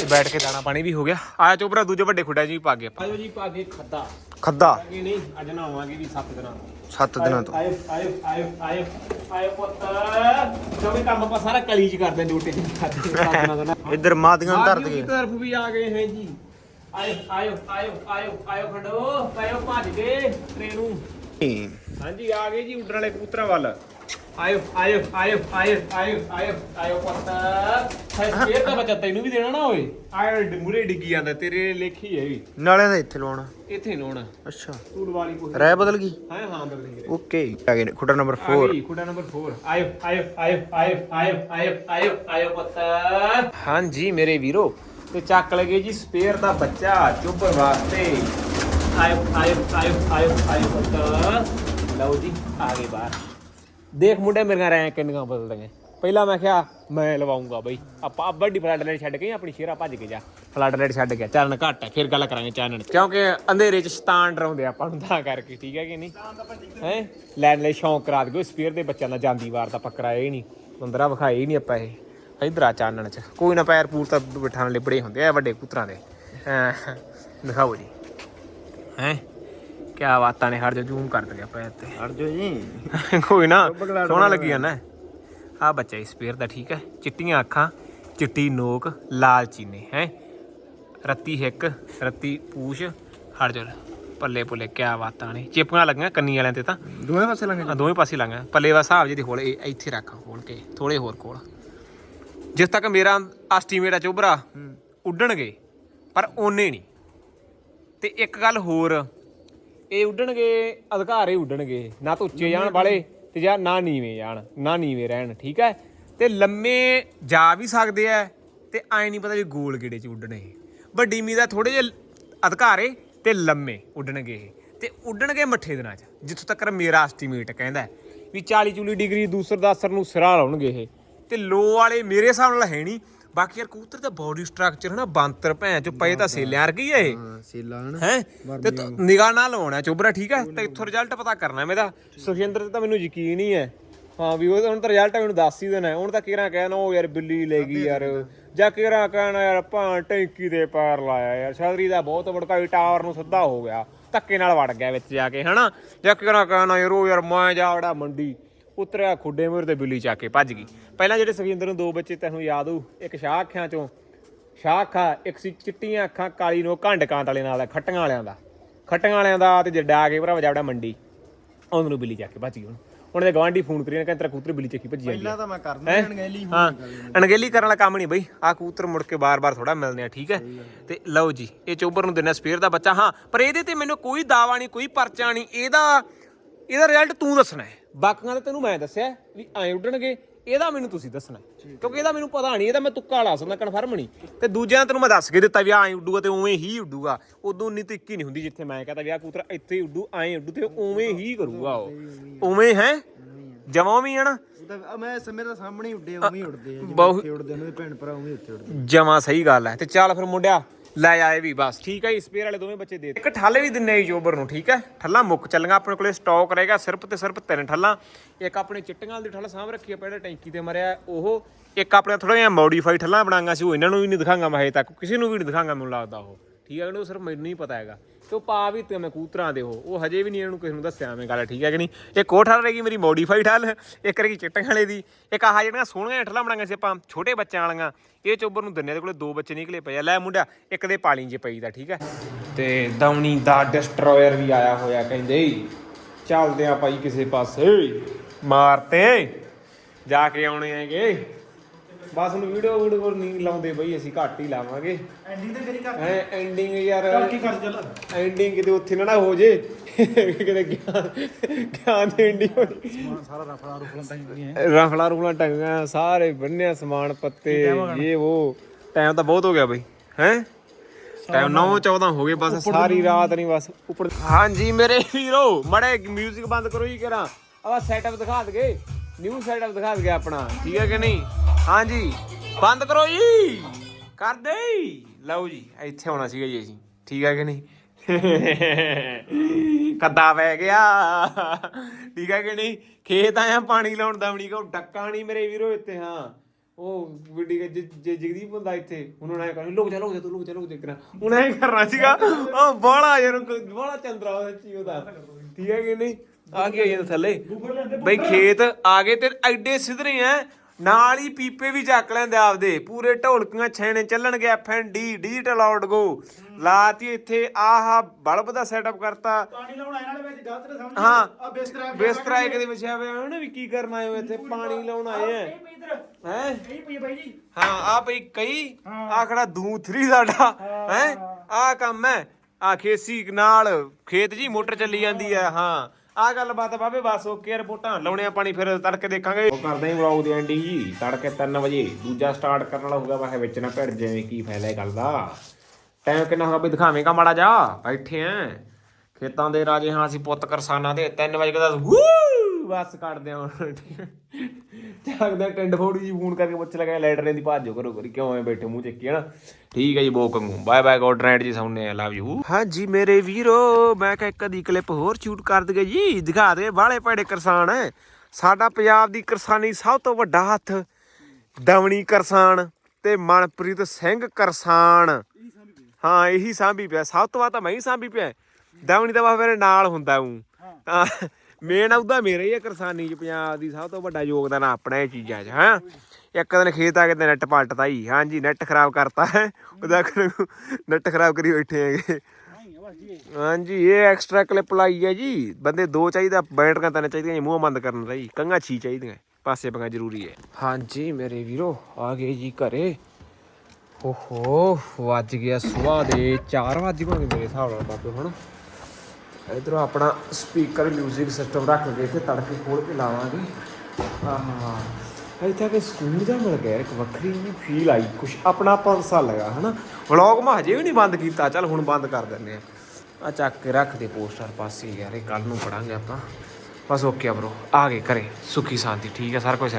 ਤੇ ਬੈਠ ਕੇ ਦਾਣਾ ਪਾਣੀ ਵੀ ਹੋ ਗਿਆ। ਆਇਆ ਚੋਬਰਾ ਦੂਜੇ ਵੱਡੇ ਖੁੱਡਾ ਵੀ ਪਾ ਗਿਆ ਆਇਓ ਜੀ ਪਾ ਕੇ ਖੱਦਾ। ਖੱਦਾ? ਇਹ ਨਹੀਂ ਅੱਜ ਨਹਾਵਾਂਗੇ ਵੀ 7 ਦਿਨਾਂ ਤੋਂ। 7 ਦਿਨਾਂ ਤੋਂ। ਆਇਓ ਆਇਓ ਆਇਓ ਆਇਓ ਆਇਓ ਪੁੱਤ। ਜੋ ਵੀ ਕੰਮ ਆਪਾਂ ਸਾਰਾ ਕਲੀ 'ਚ ਕਰਦੇ ਡਿਊਟੀ 'ਚ ਇੱਧਰ ਮਾਦੀਆਂ ਧਰ ਦਈਏ। ਤਰਫ ਵੀ ਆ ਗਏ ਹੈ ਜੀ। ਆਇਓ ਆਇਓ ਆਇਓ ਆਇਓ ਆਇਓ ਖੰਡੋ ਆਇਓ ਭੱਜ ਗਏ ਟ੍ਰੇਨ ਨੂੰ। ਹਾਂਜੀ ਆ ਗਏ ਜੀ ਉੱਡਣ ਵਾਲੇ ਕਬੂਤਰਾਂ ਵੱਲ। ਆਇਓ ਆਇਓ ਆਇਓ ਆਇਓ ਆਇਓ ਆਇਓ ਆਇਓ ਪੁੱਤ ਹੈ ਸਪੇਰ ਦਾ ਬੱਚਾ ਤੈਨੂੰ ਵੀ ਦੇਣਾ ਨਾ ਓਏ ਆਇਓ ਮੂਰੇ ਡਿੱਗੀ ਜਾਂਦਾ ਤੇਰੇ ਲੇਖੀ ਹੈ ਵੀ ਨਾਲਿਆਂ ਦਾ ਇੱਥੇ ਲਾਉਣਾ ਇੱਥੇ ਲਾਉਣਾ ਅੱਛਾ ਟੂੜ ਵਾਲੀ ਕੋਈ ਰਹਿ ਬਦਲ ਗਈ ਹਾਂ ਹਾਂ ਬਦਲ ਗਈ ਓਕੇ ਆ ਗਏ ਖੁੱਡਾ ਨੰਬਰ ਆ 4 ਗਈ ਖੁੱਡਾ ਨੰਬਰ 4 ਆਇਓ ਆਇਓ ਆਇਓ ਆਇਓ ਆਇਓ ਆਇਓ ਆਇਓ ਆਇਓ ਪੁੱਤ ਹਾਂਜੀ ਮੇਰੇ ਵੀਰੋ ਤੇ ਚੱਕ ਲਗੇ ਜੀ ਸਪੇਅਰ ਦਾ ਬੱਚਾ ਚੁੱਪਰ ਵਾਸਤੇ ਆਇਓ ਆਇਓ ਆਇਓ ਆਇਓ ਆਇਓ ਪੁੱਤ ਲਓ ਜੀ ਆ ਗਏ ਬਾਹਰ ਦੇਖ ਮੁੰਡੇ ਮੇਰੀਆਂ ਰੈਂ ਕਿੰਨੀਆਂ ਬਦਲਦੀਆਂ। ਪਹਿਲਾਂ ਮੈਂ ਕਿਹਾ ਮੈਂ ਲਵਾਉਂਗਾ ਬਈ। ਆਪਾਂ ਵੱਡੀ ਫਲੱਡ ਲਾਈਟ ਛੱਡ ਕੇ ਆਪਣੀ ਸ਼ੇਰਾ ਭੱਜ ਕੇ ਜਾ। ਫਲੱਡ ਲਾਈਟ ਛੱਡ ਗਿਆ ਚਾਨਣ ਘੱਟ ਹੈ ਫਿਰ ਗੱਲ ਕਰਾਂਗੇ ਚਾਨਣ ਕਿਉਂਕਿ ਅੰਧੇਰੇ 'ਚ ਸਤਾਨ ਡਰਾਉਂਦੇ ਆਪਾਂ ਨੂੰ ਤਾਂ ਕਰਕੇ ਠੀਕ ਹੈ ਕਿ ਨਹੀਂ? ਹੈ? ਲੈਣ ਲਈ ਸ਼ੌਂਕ ਕਰਾ ਦਿਓ ਸਪੀਅਰ ਦੇ ਬੱਚਿਆਂ ਦਾ ਜਾਂਦੀ ਵਾਰ ਤਾਂ ਪਕੜਾਇਆ ਹੀ ਨਹੀਂ। ਮੰਦਰਾ ਵਿਖਾਏ ਹੀ ਨਹੀਂ ਆਪਾਂ ਇਹ। ਇਧਰ ਆ ਚਾਨਣ 'ਚ। ਕੋਈ ਨਾ ਪੈਰ ਪੂਰ ਤਾਂ ਬਿਠਾਣ ਲਿਬੜੇ ਹੁੰਦੇ ਆ ਵੱਡੇ ਕੂਤਰਾਂ ਦੇ। ਹਾਂ, ਦਿਖਾਓ ਜੀ। ਹੈ? ਕਿਆ ਬਾਤਾਂ ਨੇ ਹਰ ਜੋ ਜ਼ੂਮ ਕਰ ਦਿਆ ਪਿਆ ਤੇ ਹਟ ਜੋ ਜੀ। ਕੋਈ ਨਾ ਸੋਹਣਾ ਲੱਗੀ ਜਾਂਦਾ। ਆ ਬੱਚਾ ਇਸ ਪੇਰ ਦਾ ਠੀਕ ਹੈ। ਚਿੱਟੀਆਂ ਅੱਖਾਂ ਚਿੱਟੀ ਨੋਕ ਲਾਲ ਚੀਨੇ ਹੈ। ਰੱਤੀ ਹਿੱਕ ਰੱਤੀ ਪੂਛ ਹਟ ਜੋ ਪੱਲੇ ਪੁੱਲੇ ਕਿਆ ਬਾਤਾਂ ਨੇ। ਚਿਪਕਾਂ ਲੱਗੀਆਂ ਕੰਨੀ ਵਾਲਿਆਂ ਤੇ ਤਾਂ। ਦੋਵੇਂ ਪਾਸੇ ਲੰਘ ਆ ਦੋਵੇਂ ਪਾਸੇ ਲੰਘ ਪੱਲੇ ਦਾ ਹਿਸਾਬ ਜਿਹਦੀ ਹੋਲ ਇਹ ਇੱਥੇ ਰੱਖ ਖੋਲ ਕੇ ਥੋੜੇ ਹੋਰ ਕੋਲ। ਜਿਸ ਤੱਕ ਮੇਰਾ ਐਸਟੀਮੇਟ ਆ ਚੋਬਰਾ ਉੱਡਣਗੇ ਪਰ ਓਨੇ ਨਹੀਂ। ਤੇ ਇੱਕ ਗੱਲ ਹੋਰ ਇਹ ਉੱਡਣਗੇ, ਅਧਿਕਾਰੇ ਉੱਡਣਗੇ। ਨਾ ਤਾਂ ਉੱਚੇ ਜਾਣ ਵਾਲੇ ਤੇ ਜਾਂ ਨਾ ਨੀਵੇਂ ਜਾਣ, ਨਾ ਨੀਵੇਂ ਰਹਿਣ, ਠੀਕ ਹੈ? ਤੇ ਲੰਮੇ ਜਾ ਵੀ ਸਕਦੇ ਆ ਤੇ ਐ ਨਹੀਂ ਪਤਾ ਵੀ ਗੋਲ ਗੇੜੇ ਚ ਉੱਡਣੇ ਇਹ। ਵੱਡੀ ਮੀ ਦਾ ਥੋੜੇ ਜਿਹੇ ਅਧਿਕਾਰੇ ਤੇ ਲੰਮੇ ਉੱਡਣਗੇ ਇਹ। ਤੇ ਉੱਡਣਗੇ ਮੱਠੇ ਦਿਨਾਂ ਚ, ਜਿੱਥੋਂ ਤੱਕ ਮੇਰਾ ਐਸਟੀਮੇਟ ਕਹਿੰਦਾ ਵੀ 40 ਚੁਲੀ ਡਿਗਰੀ ਦੂਸਰ ਦਾ ਅਸਰ ਨੂੰ ਸਿਰਾ ਲਾਉਣਗੇ ਇਹ। ਤੇ ਲੋ ਵਾਲੇ ਮੇਰੇ ਹਿਸਾਬ ਨਾਲ ਹੈ ਨਹੀਂ ਬਾਕੀ ਯਾਰ ਕਬੂਤਰ ਦਾ ਬਾਡੀ ਸਟਰਕਚਰ ਹਨਾ ਬਾਂਤਰ ਭੈਣ ਚ ਪਏ ਤਾਂ ਸੇਲਿਆਂ ਵਰਗੀ ਹੈ ਹਾਂ ਸੇਲਾ ਹਨ ਹੈ? ਤੇ ਨਿਗਾਹ ਨਾਲ ਲਾਉਣਾ ਚੋਬਰਾ ਠੀਕ ਹੈ ਤੇ ਇੱਥੋਂ ਰਿਜ਼ਲਟ ਪਤਾ ਕਰਨਾ ਮੇਰਾ ਸੁਖਿੰਦਰ ਤੇ ਤਾਂ ਮੈਨੂੰ ਯਕੀਨ ਹੀ ਹੈ। ਹਾਂ ਵੀ ਉਹ ਹੁਣ ਤਾਂ ਰਿਜ਼ਲਟ ਮੈਨੂੰ ਦੱਸ ਹੀ ਦੇਣਾ। ਹੁਣ ਤਾਂ ਕਿਹੜਾ ਕਹਿਣਾ ਉਹ ਯਾਰ ਬਿੱਲੀ ਲੈ ਗਈ ਯਾਰ। ਜਾਂ ਕਿਹੜਾ ਕਹਿਣਾ ਯਾਰ ਭਾਂ ਟੈਂਕੀ ਦੇ ਪੈਰ ਲਾਇਆ ਯਾਰ। ਛਤਰੀ ਦਾ ਬਹੁਤ ਵੜਕਾਈ ਟਾਵਰ ਨੂੰ ਸਿੱਧਾ ਹੋ ਗਿਆ। ਧੱਕੇ ਨਾਲ ਵੜ ਗਿਆ ਵਿੱਚ ਜਾ ਕੇ ਹਨਾ? ਜਾਂ ਕਿਹੜਾ ਕਹਿਣਾ ਯਾਰ ਉਹ ਯਾਰ ਮੈਂ ਜਾ ਵੜਾ ਮੰਡੀ। ਉਤਰਿਆ ਖੁੱਡੇ ਮੂਹਰੇ ਤੇ ਬਿੱਲੀ ਚੱਕ ਕੇ ਭੱਜ ਗਈ। ਪਹਿਲਾਂ ਜਿਹੜੇ ਸੁਖਿੰਦਰ ਨੂੰ ਦੋ ਬੱਚੇ ਤੈਨੂੰ ਯਾਦ ਹੋਊ ਇੱਕ ਸ਼ਾਹ ਅੱਖਾਂ ਚੋਂ ਸ਼ਾਖਾ ਇੱਕ ਸੀ ਚਿੱਟੀਆਂ ਅੱਖਾਂ ਕਾਲੀ ਨੋ ਘੰਡ ਕਾਂਤ ਵਾਲੇ ਨਾਲ ਹੈ, ਖੱਟੀਆਂ ਵਾਲਿਆਂ ਦਾ। ਖੱਟੀਆਂ ਵਾਲਿਆਂ ਦਾ ਤੇ ਜੱਡਾ ਆ ਕੇ ਭਰਾ ਜਾਵੜਾ ਮੰਡੀ ਉਹਨਾਂ ਨੂੰ ਬਿੱਲੀ ਚੱਕ ਕੇ ਭੱਜ ਗਈ ਹੁਣ। ਹੁਣ ਦੇ ਗਵਾਂਢੀ ਫੋਨ ਕਰੀ ਨੇ ਕਹਿੰਦੇ ਤੇਰਾ ਕੂਤਰ ਬਿੱਲੀ ਚੱਕੀ ਭੱਜੀ ਜਾਂਦੀ ਪਹਿਲਾਂ ਹੈ ਤਾਂ ਮੈਂ ਕਰਨਾ ਹੈਂ? ਅਣਗਹਿਲੀ ਹਾਂ ਅਣਗਹਿਲੀ ਕਰਨ ਵਾਲਾ ਕੰਮ ਨਹੀਂ ਬਈ। ਆ ਕੂਤਰ ਮੁੜ ਕੇ ਬਾਰ-ਬਾਰ ਥੋੜਾ ਮਿਲਦੇ ਆ ਠੀਕ ਹੈ? ਤੇ ਲਓ ਜੀ ਇਹ ਚੋਬਰ ਨੂੰ ਦਿੰਨਾ ਸਪੇਅਰ ਦਾ ਬੱਚਾ। ਹਾਂ ਪਰ ਇਹਦੇ ਤੇ ਮੈਨੂੰ ਕੋਈ ਦਾਵਾ ਨਹੀਂ ਕੋਈ ਪਰਚਾ ਨਹੀਂ। ਇਹਦਾ ਇਹਦਾ ਰਿਜ਼ਲਟ ਤੂੰ ਦੱਸਣਾ ਹੈ। ਬਾਕੀਆਂ ਦਾ ਤੈਨੂੰ ਮੈਂ ਦੱਸਿਆ ਵੀ ਐਂ ਉੱਡਣਗੇ ਇਹਦਾ ਮੈਨੂੰ ਤੁਸੀਂ ਦੱਸਣਾ ਹੈ। ਕਿਉਂਕਿ ਇਹਦਾ ਮੈਨੂੰ ਪਤਾ ਨਹੀਂ ਇਹਦਾ ਮੈਂ ਤੁੱਕਾ ਲਾ ਸਕਦਾ ਕਨਫਰਮ ਨਹੀਂ। ਤੇ ਦੂਜਿਆਂ ਤੈਨੂੰ ਮੈਂ ਦੱਸ ਕੇ ਦਿੱਤਾ ਵੀ ਐਂ ਉੱਡੂਗਾ ਤੇ ਉਵੇਂ ਹੀ ਉੱਡੂਗਾ। ਉਦੋਂ ਨਹੀਂ ਤਿੱਕੀ ਨਹੀਂ ਹੁੰਦੀ ਜਿੱਥੇ ਮੈਂ ਕਹਤਾ ਵੀ ਆ ਕੂਤਰ ਇੱਥੇ ਹੀ ਉੱਡੂ ਐਂ ਉੱਡੂ ਤੇ ਉਵੇਂ ਹੀ ਕਰੂਗਾ ਉਹ। ਉਵੇਂ ਹੈ? ਜਮਾਂ ਵੀ ਹੈ ਨਾ? ਤਾਂ ਮੈਂ ਸ- ਮੇਰੇ ਤਾਂ ਸਾਹਮਣੇ ਹੀ ਉੱਡੇ ਉਵੇਂ ਹੀ ਉੱਡਦੇ ਆ। ਜਿਵੇਂ ਉੱਡਦੇ ਨੇ ਭੈਣ ਭਰਾ ਉਵੇਂ ਉੱਥੇ ਉੱਡਦੇ ਜਮਾ ਸਹੀ ਗੱਲ ਹੈ। ਤੇ ਚੱਲ ਫਿਰ ਮੁੰਡਿਆ ਲੈ ਆਏ ਵੀ ਬਸ, ਠੀਕ ਹੈ ਸਪੇਅਰ ਵਾਲੇ ਦੋਵੇਂ ਬੱਚੇ ਦੇ ਇੱਕ ਠੱਲ ਵੀ ਦਿੰਨੇ ਜੋਬਰ ਨੂੰ, ਠੀਕ ਹੈ? ਠੱਲਾਂ ਮੁੱਕ ਚੱਲੀਆਂ, ਆਪਣੇ ਕੋਲੇ ਸਟਾਕ ਰਹੇਗਾ ਸਿਰਫ ਤੇ ਸਿਰਫ ਤਿੰਨ ਠੱਲਾਂ। ਇੱਕ ਆਪਣੇ ਚਿੱਟੀਆਂ ਦੀ ਠੱਲ ਸਾਂਭ ਰੱਖੀ ਆ, ਪਹਿਲਾਂ ਟੈਂਕੀ ਤੇ ਮਰਿਆ ਉਹ। ਇੱਕ ਆਪਣੇ ਥੋੜਾ ਜਿਹਾ ਮੋਡੀਫਾਈ ਠੱਲਾਂ ਬਣਾਈਆਂ ਸੀ, ਉਹ ਇਹਨਾਂ ਨੂੰ ਵੀ ਨਹੀਂ ਦਿਖਾਂਗਾ ਮੈਂ ਹਜੇ ਤੱਕ, ਕਿਸੇ ਨੂੰ ਵੀ ਨਹੀਂ ਦਿਖਾਂਗਾ ਮੈਨੂੰ ਲੱਗਦਾ ਉਹ। ਠੀਕ ਹੈ ਇਹਨੂੰ ਉਹ ਸਿਰਫ ਮੈਨੂੰ ਹੀ ਪਤਾ ਹੈਗਾ। ਤੇ ਉਹ ਪਾ ਵੀ ਤੇ ਮੈਂ ਕੂਤਰਾਂ ਦੇ ਉਹ। ਉਹ ਹਜੇ ਵੀ ਨਹੀਂ ਇਹਨੂੰ ਕਿਸੇ ਨੂੰ ਦੱਸਿਆ ਮੈਂ ਗੱਲ, ਠੀਕ ਹੈ ਕਿ ਨਹੀਂ? ਇਹ ਕੋਠਾ ਰਹੇਗੀ ਮੇਰੀ ਮੋਡੀਫਾਈਡ ਠੱਲ ਇੱਕ ਰਹੇਗੀ ਚਿੱਟੀਆਂ ਵਾਲੇ ਦੀ। ਇੱਕ ਆਹ ਜਿਹੜੀਆਂ ਸੋਹਣੀਆਂ ਠੱਲਾਂ ਬਣਾਈਆਂ ਸੀ ਆਪਾਂ, ਛੋਟੇ ਬੱਚਿਆਂ ਵਾਲੀਆਂ, ਇਹ ਚੋਬਰ ਨੂੰ ਦਿੰਨੇ ਦੇ ਕੋਲੇ ਦੋ ਬੱਚੇ ਨਿਕਲੇ ਪਏ ਆ। ਲੈ ਮੁੰਡਾ, ਇੱਕ ਦੇ ਪਾਲੀ ਜੇ ਪਈ ਦਾ, ਠੀਕ ਹੈ? ਤੇ ਦਵਣੀ ਦਾ ਡਿਸਟਰੋਇਰ ਵੀ ਆਇਆ ਹੋਇਆ, ਕਹਿੰਦੇ ਚੱਲਦੇ ਆ ਭਾਈ ਕਿਸੇ ਪਾਸੇ। ਮਾਰਤੇ, ਜਾ ਕੇ ਆਉਣੇ ਹੈਗੇ। ਬਸ ਨੂੰ ਵੀਡੀਓ ਵੀਡੀਓ ਨਹੀਂ ਲਾਉਂਦੇ ਬਈ ਅਸੀਂ ਘੱਟ ਹੀ ਲਾਵਾਂਗੇ। ਐਂਡਿੰਗ ਤੇ ਕਰੀ ਕਰ ਐ ਐਂਡਿੰਗ ਯਾਰ ਚੱਲ ਕੀ ਕਰ ਚੱਲ। ਐਂਡਿੰਗ ਕਿਤੇ ਉੱਥੇ ਨਾ ਨਾ ਹੋ ਜੇ। ਕਿਤੇ ਗਿਆਨ ਗਿਆਨ ਦੀ ਐਂਡਿੰਗ ਹੋ ਜੇ ਸਾਰਾ ਰਫਲਾ ਰੁਫਲਾ ਤਾਂ ਹੀ ਹੈ। ਰਫਲਾ ਰੁਫਲਾ ਟੰਗੀਆਂ ਸਾਰੇ ਬੰਨਿਆ ਸਮਾਨ ਪੱਤੇ ਇਹ ਉਹ। ਟਾਈਮ ਤਾਂ ਬਹੁਤ ਹੋ ਗਿਆ ਬਈ ਹੈ? ਟਾਈਮ 9 14 ਹੋ ਗਏ ਬਸ ਸਾਰੀ ਰਾਤ ਨਹੀਂ ਬਸ ਉੱਪਰ ਹਾਂਜੀ ਮੇਰੇ ਵੀਰੋ ਮੜੇ 뮤직 ਬੰਦ ਕਰੋ ਜੀ ਕਰਾਂ ਆਵਾ ਸੈਟਅਪ ਦਿਖਾ ਦਗੇ। ਨਿਊ ਸੈਟਅਪ ਦਿਖਾ ਦਗੇ ਆਪਣਾ। ਠੀਕ ਹੈ ਕਿ ਨਹੀਂ? ਹਾਂਜੀ। ਬੰਦ ਕਰੋ ਜੀ। ਕਰ ਦੇ ਲਓ ਜੀ, ਇੱਥੇ ਆਉਣਾ ਸੀਗਾ ਜੀ ਅਸੀਂ। ਠੀਕ ਹੈ ਕਿ ਨਹੀਂ? ਕੱਦਾ ਪੈ ਗਿਆ। ਠੀਕ ਹੈ ਕਿ ਨਹੀਂ? ਖੇਤ ਆਇਆ ਪਾਣੀ ਲਾਉਣ ਦਾ ਵੀ ਨਹੀਂ ਕੋ ਡੱਕਾ ਨਹੀਂ ਮੇਰੇ ਵੀਰੋ ਇੱਥੇ, ਹਾਂ। ਉਹ ਵੀਡੀ ਜੇ ਜੇ ਜਗਦੀਪ ਹੁੰਦਾ ਇੱਥੇ। ਉਹਨਾਂ ਨੇ ਕਹਿਣਾ ਲੋਕ ਜਾ ਲੋਕ ਜਾ ਤੂੰ, ਲੋਕ ਜਾ, ਲੋਕ ਦੇਖਣਾ ਉਹਨਾਂ ਨੇ ਕਰਨਾ ਸੀਗਾ। ਉਹ ਬਾਲਾ ਯਾਰ, ਬਾਲਾ ਚੰਦਰਾ ਉਹਦਾ ਚੀ ਉਹਦਾ। ਠੀਕ ਹੈ ਕਿ ਨਹੀਂ? ਆ ਕੀ ਹੋਈ ਥੱਲੇ? ਬਈ ਖੇਤ ਆ ਗਏ ਤੇ ਐਡੇ ਸਿਧਰੇ ਐ ਨਾਲ ਹੀ ਪੀਪੇ ਵੀ ਚੱਕ ਲੈਂਦੇ ਆਪਦੇ। ਪੂਰੇ ਢੋਲਕੀਆਂ ਛੈਣੇ ਚੱਲਣਗੇ ਐਫਐਨਡੀ ਡਿਜੀਟਲ ਆਊਟ ਗੋ ਲਾਤੀ ਇੱਥੇ ਆਹ ਬਲਬ ਦਾ ਸੈਟਅਪ ਕਰਤਾ। ਪਾਣੀ ਲਾਉਣ ਆਏ ਨਾਲੇ ਵਿੱਚ ਗਲਤ ਨੇ ਸਮਝ ਹਾਂ। ਆ ਬਿਸਤਰਾ ਬਿਸਤਰਾ ਇੱਕ ਦੇ ਵਿਛਿਆ ਹੋਇਆ ਉਹਨੇ ਵੀ ਕੀ ਕਰਨ ਆਏ ਹੋ ਇੱਥੇ? ਪਾਣੀ ਲਾਉਣ ਆਏ ਇਧਰ। ਹੈ? ਇਹ ਪਈ ਬਾਈ ਜੀ। ਹਾਂ ਆ ਪਈ ਕਈ ਆ ਖੜਾ ਦੂ 3 ਸਾਡਾ। ਹੈ। ਆ ਕੰਮ ਹੈ। ਆ ਖੇਸੀ ਨਾਲ ਖੇਤ ਜੀ ਮੋਟਰ ਚੱਲੀ ਜਾਂਦੀ ਹੈ। ਹਾਂ। ਆ ਗੱਲਬਾਤ ਆ ਬਾਬੇ, ਬਸ ਓਕੇ ਰਿਪੋਰਟਾਂ ਲਾਉਣੇ ਆ ਪਾਣੀ, ਫਿਰ ਤੜਕੇ ਦੇਖਾਂਗੇ। ਉਹ ਕਰਦੇ ਹੀ ਵਲੌਗ ਦੀ ਐਂਡਿੰਗ ਜੀ, ਤੜਕੇ 3 ਵਜੇ, ਦੂਜਾ ਸਟਾਰਟ ਕਰਨ ਵਾਲਾ ਹੋਊਗਾ, ਵਾਹੇ ਵਿੱਚ ਨਾ ਭਿੜ ਜਾਵੇਂ, ਕੀ ਫਾਇਦਾ ਇਹ ਗੱਲ ਦਾ। ਟਾਈਮ ਕਿੰਨਾ ਹੋਗਾ ਵੀ ਦਿਖਾਵੇਂਗਾ ਮਾੜਾ ਜਾ ਬੈਠੇ ਆ। ਖੇਤਾਂ ਦੇ ਰਾਜੇ, ਹਾਂ, ਅਸੀਂ ਪੁੱਤ ਕਰਸਾਨਾਂ ਦੇ 3 ਵਜੇ ਕਦਾ ਵੂ ਬਸ ਕੱਢਦੇ ਆ ਹੁਣ ਚੱਕਦਾ ਟਿੰਡ ਫੋੜੀ ਜੀ ਫੋਨ ਕਰਕੇ ਪੁੱਛ ਲਗਾ ਲੈਟਰ ਦੀ ਭਾਜੋ ਕਰੋ ਕਰੀ ਕਿਉਂ ਐ ਬੈਠੇ ਮੂੰਹ ਚੱਕੀ, ਹਨਾ? ਠੀਕ ਹੈ ਜੀ ਬੋ ਕੰਗੂ ਬਾਏ ਬਾਏ ਗੁੱਡ ਨਾਈਟ ਜੀ ਸੌਣੇ ਲਵ ਯੂ ਹਾਂਜੀ, ਮੇਰੇ ਵੀਰੋ, ਮੈਂ ਕਿਹਾ ਇੱਕ ਅੱਧੀ ਕਲਿੱਪ ਹੋਰ ਸ਼ੂਟ ਕਰ ਦਗੇ ਜੀ। ਦਿਖਾ ਦੇ ਬਾਲੇ ਪੈੜੇ ਕਿਸਾਨ ਹੈ। ਸਾਡਾ ਪੰਜਾਬ ਦੀ ਕਿਸਾਨੀ ਸਭ ਤੋਂ ਵੱਡਾ ਹੱਥ, ਦਵਣੀ ਕਿਸਾਨ ਤੇ ਮਨਪ੍ਰੀਤ ਸਿੰਘ ਕਿਸਾਨ। ਹਾਂ, ਇਹੀ ਸਾਂਭੀ ਪਿਆ। ਸਭ ਤੋਂ ਵੱਧ ਤਾਂ ਮੈਂ ਹੀ ਸਾਂਭੀ ਪਿਆ। ਦਮਣੀ ਤਾਂ ਬਸ ਮੇਰੇ ਨਾਲ ਹੁੰਦਾ ਹੂੰ ਮੇਨ ਉਹਦਾ ਮੇਰਾ ਹੀ ਹੈ ਕਿਸਾਨੀ ਚ ਪੰਜਾਬ ਦੀ ਸਭ ਤੋਂ ਵੱਡਾ ਯੋਗਦਾਨ ਆਪਣਾ ਇਹ ਚੀਜ਼ਾਂ 'ਚ, ਹਾਂ? ਇੱਕ ਦਿਨ ਖੇਤ ਆ ਕੇ ਤੇ ਨੈਟ ਪਲਟਦਾ ਹੀ, ਹਾਂਜੀ ਨੈਟ ਖਰਾਬ ਕਰਤਾ, ਹੈ? ਉਹਦਾ ਨੈਟ ਖਰਾਬ ਕਰੀ ਬੈਠੇ ਹੈਗੇ। ਹਾਂਜੀ, ਇਹ ਐਕਸਟਰਾ ਕਲਿੱਪ ਲਾਈ ਹੈ ਜੀ। ਬੰਦੇ ਦੋ ਚਾਹੀਦਾ ਬੈਟਰੀਆਂ ਤਿੰਨ ਚਾਹੀਦੀਆਂ ਮੂੰਹ ਬੰਦ ਕਰਨ ਲਈ। ਕੰਗਾ ਛੀ ਚਾਹੀਦੀਆਂ, ਪਾਸੇ ਪੰਗਾ ਜ਼ਰੂਰੀ ਹੈ। ਹਾਂਜੀ, ਮੇਰੇ ਵੀਰੋ, ਆ ਗਏ ਜੀ ਘਰੇ। ਓਹੋ, ਵੱਜ ਗਿਆ ਸਵੇਰ ਦੇ 4 ਵੱਜ ਗਏ ਮੇਰੇ ਹਿਸਾਬ ਨਾਲ ਬਾਬੇ ਹੁਣ। ਇਧਰੋਂ ਆਪਣਾ ਸਪੀਕਰ 뮤직 ਸਿਸਟਮ ਰੱਖ ਕੇ ਇੱਥੇ ਤੜਕੇ ਖੋਲ ਕੇ ਲਾਵਾਂਗੇ। ਆਹਾ, ਇੱਥੇ ਕਿ ਸਕੂਲ ਦਾ ਮਿਲ ਗਿਆ, ਇੱਕ ਵੱਖਰੀ ਜੀ ਫੀਲ ਆਈ, ਕੁਛ ਆਪਣਾ ਪੰਸਾ ਲਗਾ, ਹਨਾ? ਵਲੌਗ ਮੈਂ ਹਜੇ ਵੀ ਨਹੀਂ ਬੰਦ ਕੀਤਾ, ਚੱਲ ਹੁਣ ਬੰਦ ਕਰ ਦਿੰਦੇ ਆ ਆ ਚੱਕ ਕੇ ਰੱਖ ਦੇ ਪੋਸਟਰ ਪਾਸੇ ਯਾਰ, ਇਹ ਕੱਲ ਨੂੰ ਪੜਾਂਗੇ ਆਪਾਂ। ਬਸ ਓਕੇ ਆ ਬ్రో ਆ ਗਏ ਘਰੇ, ਸੁਖੀ ਸ਼ਾਂਤੀ ਠੀਕ ਹੈ ਸਾਰਾ ਕੁਝ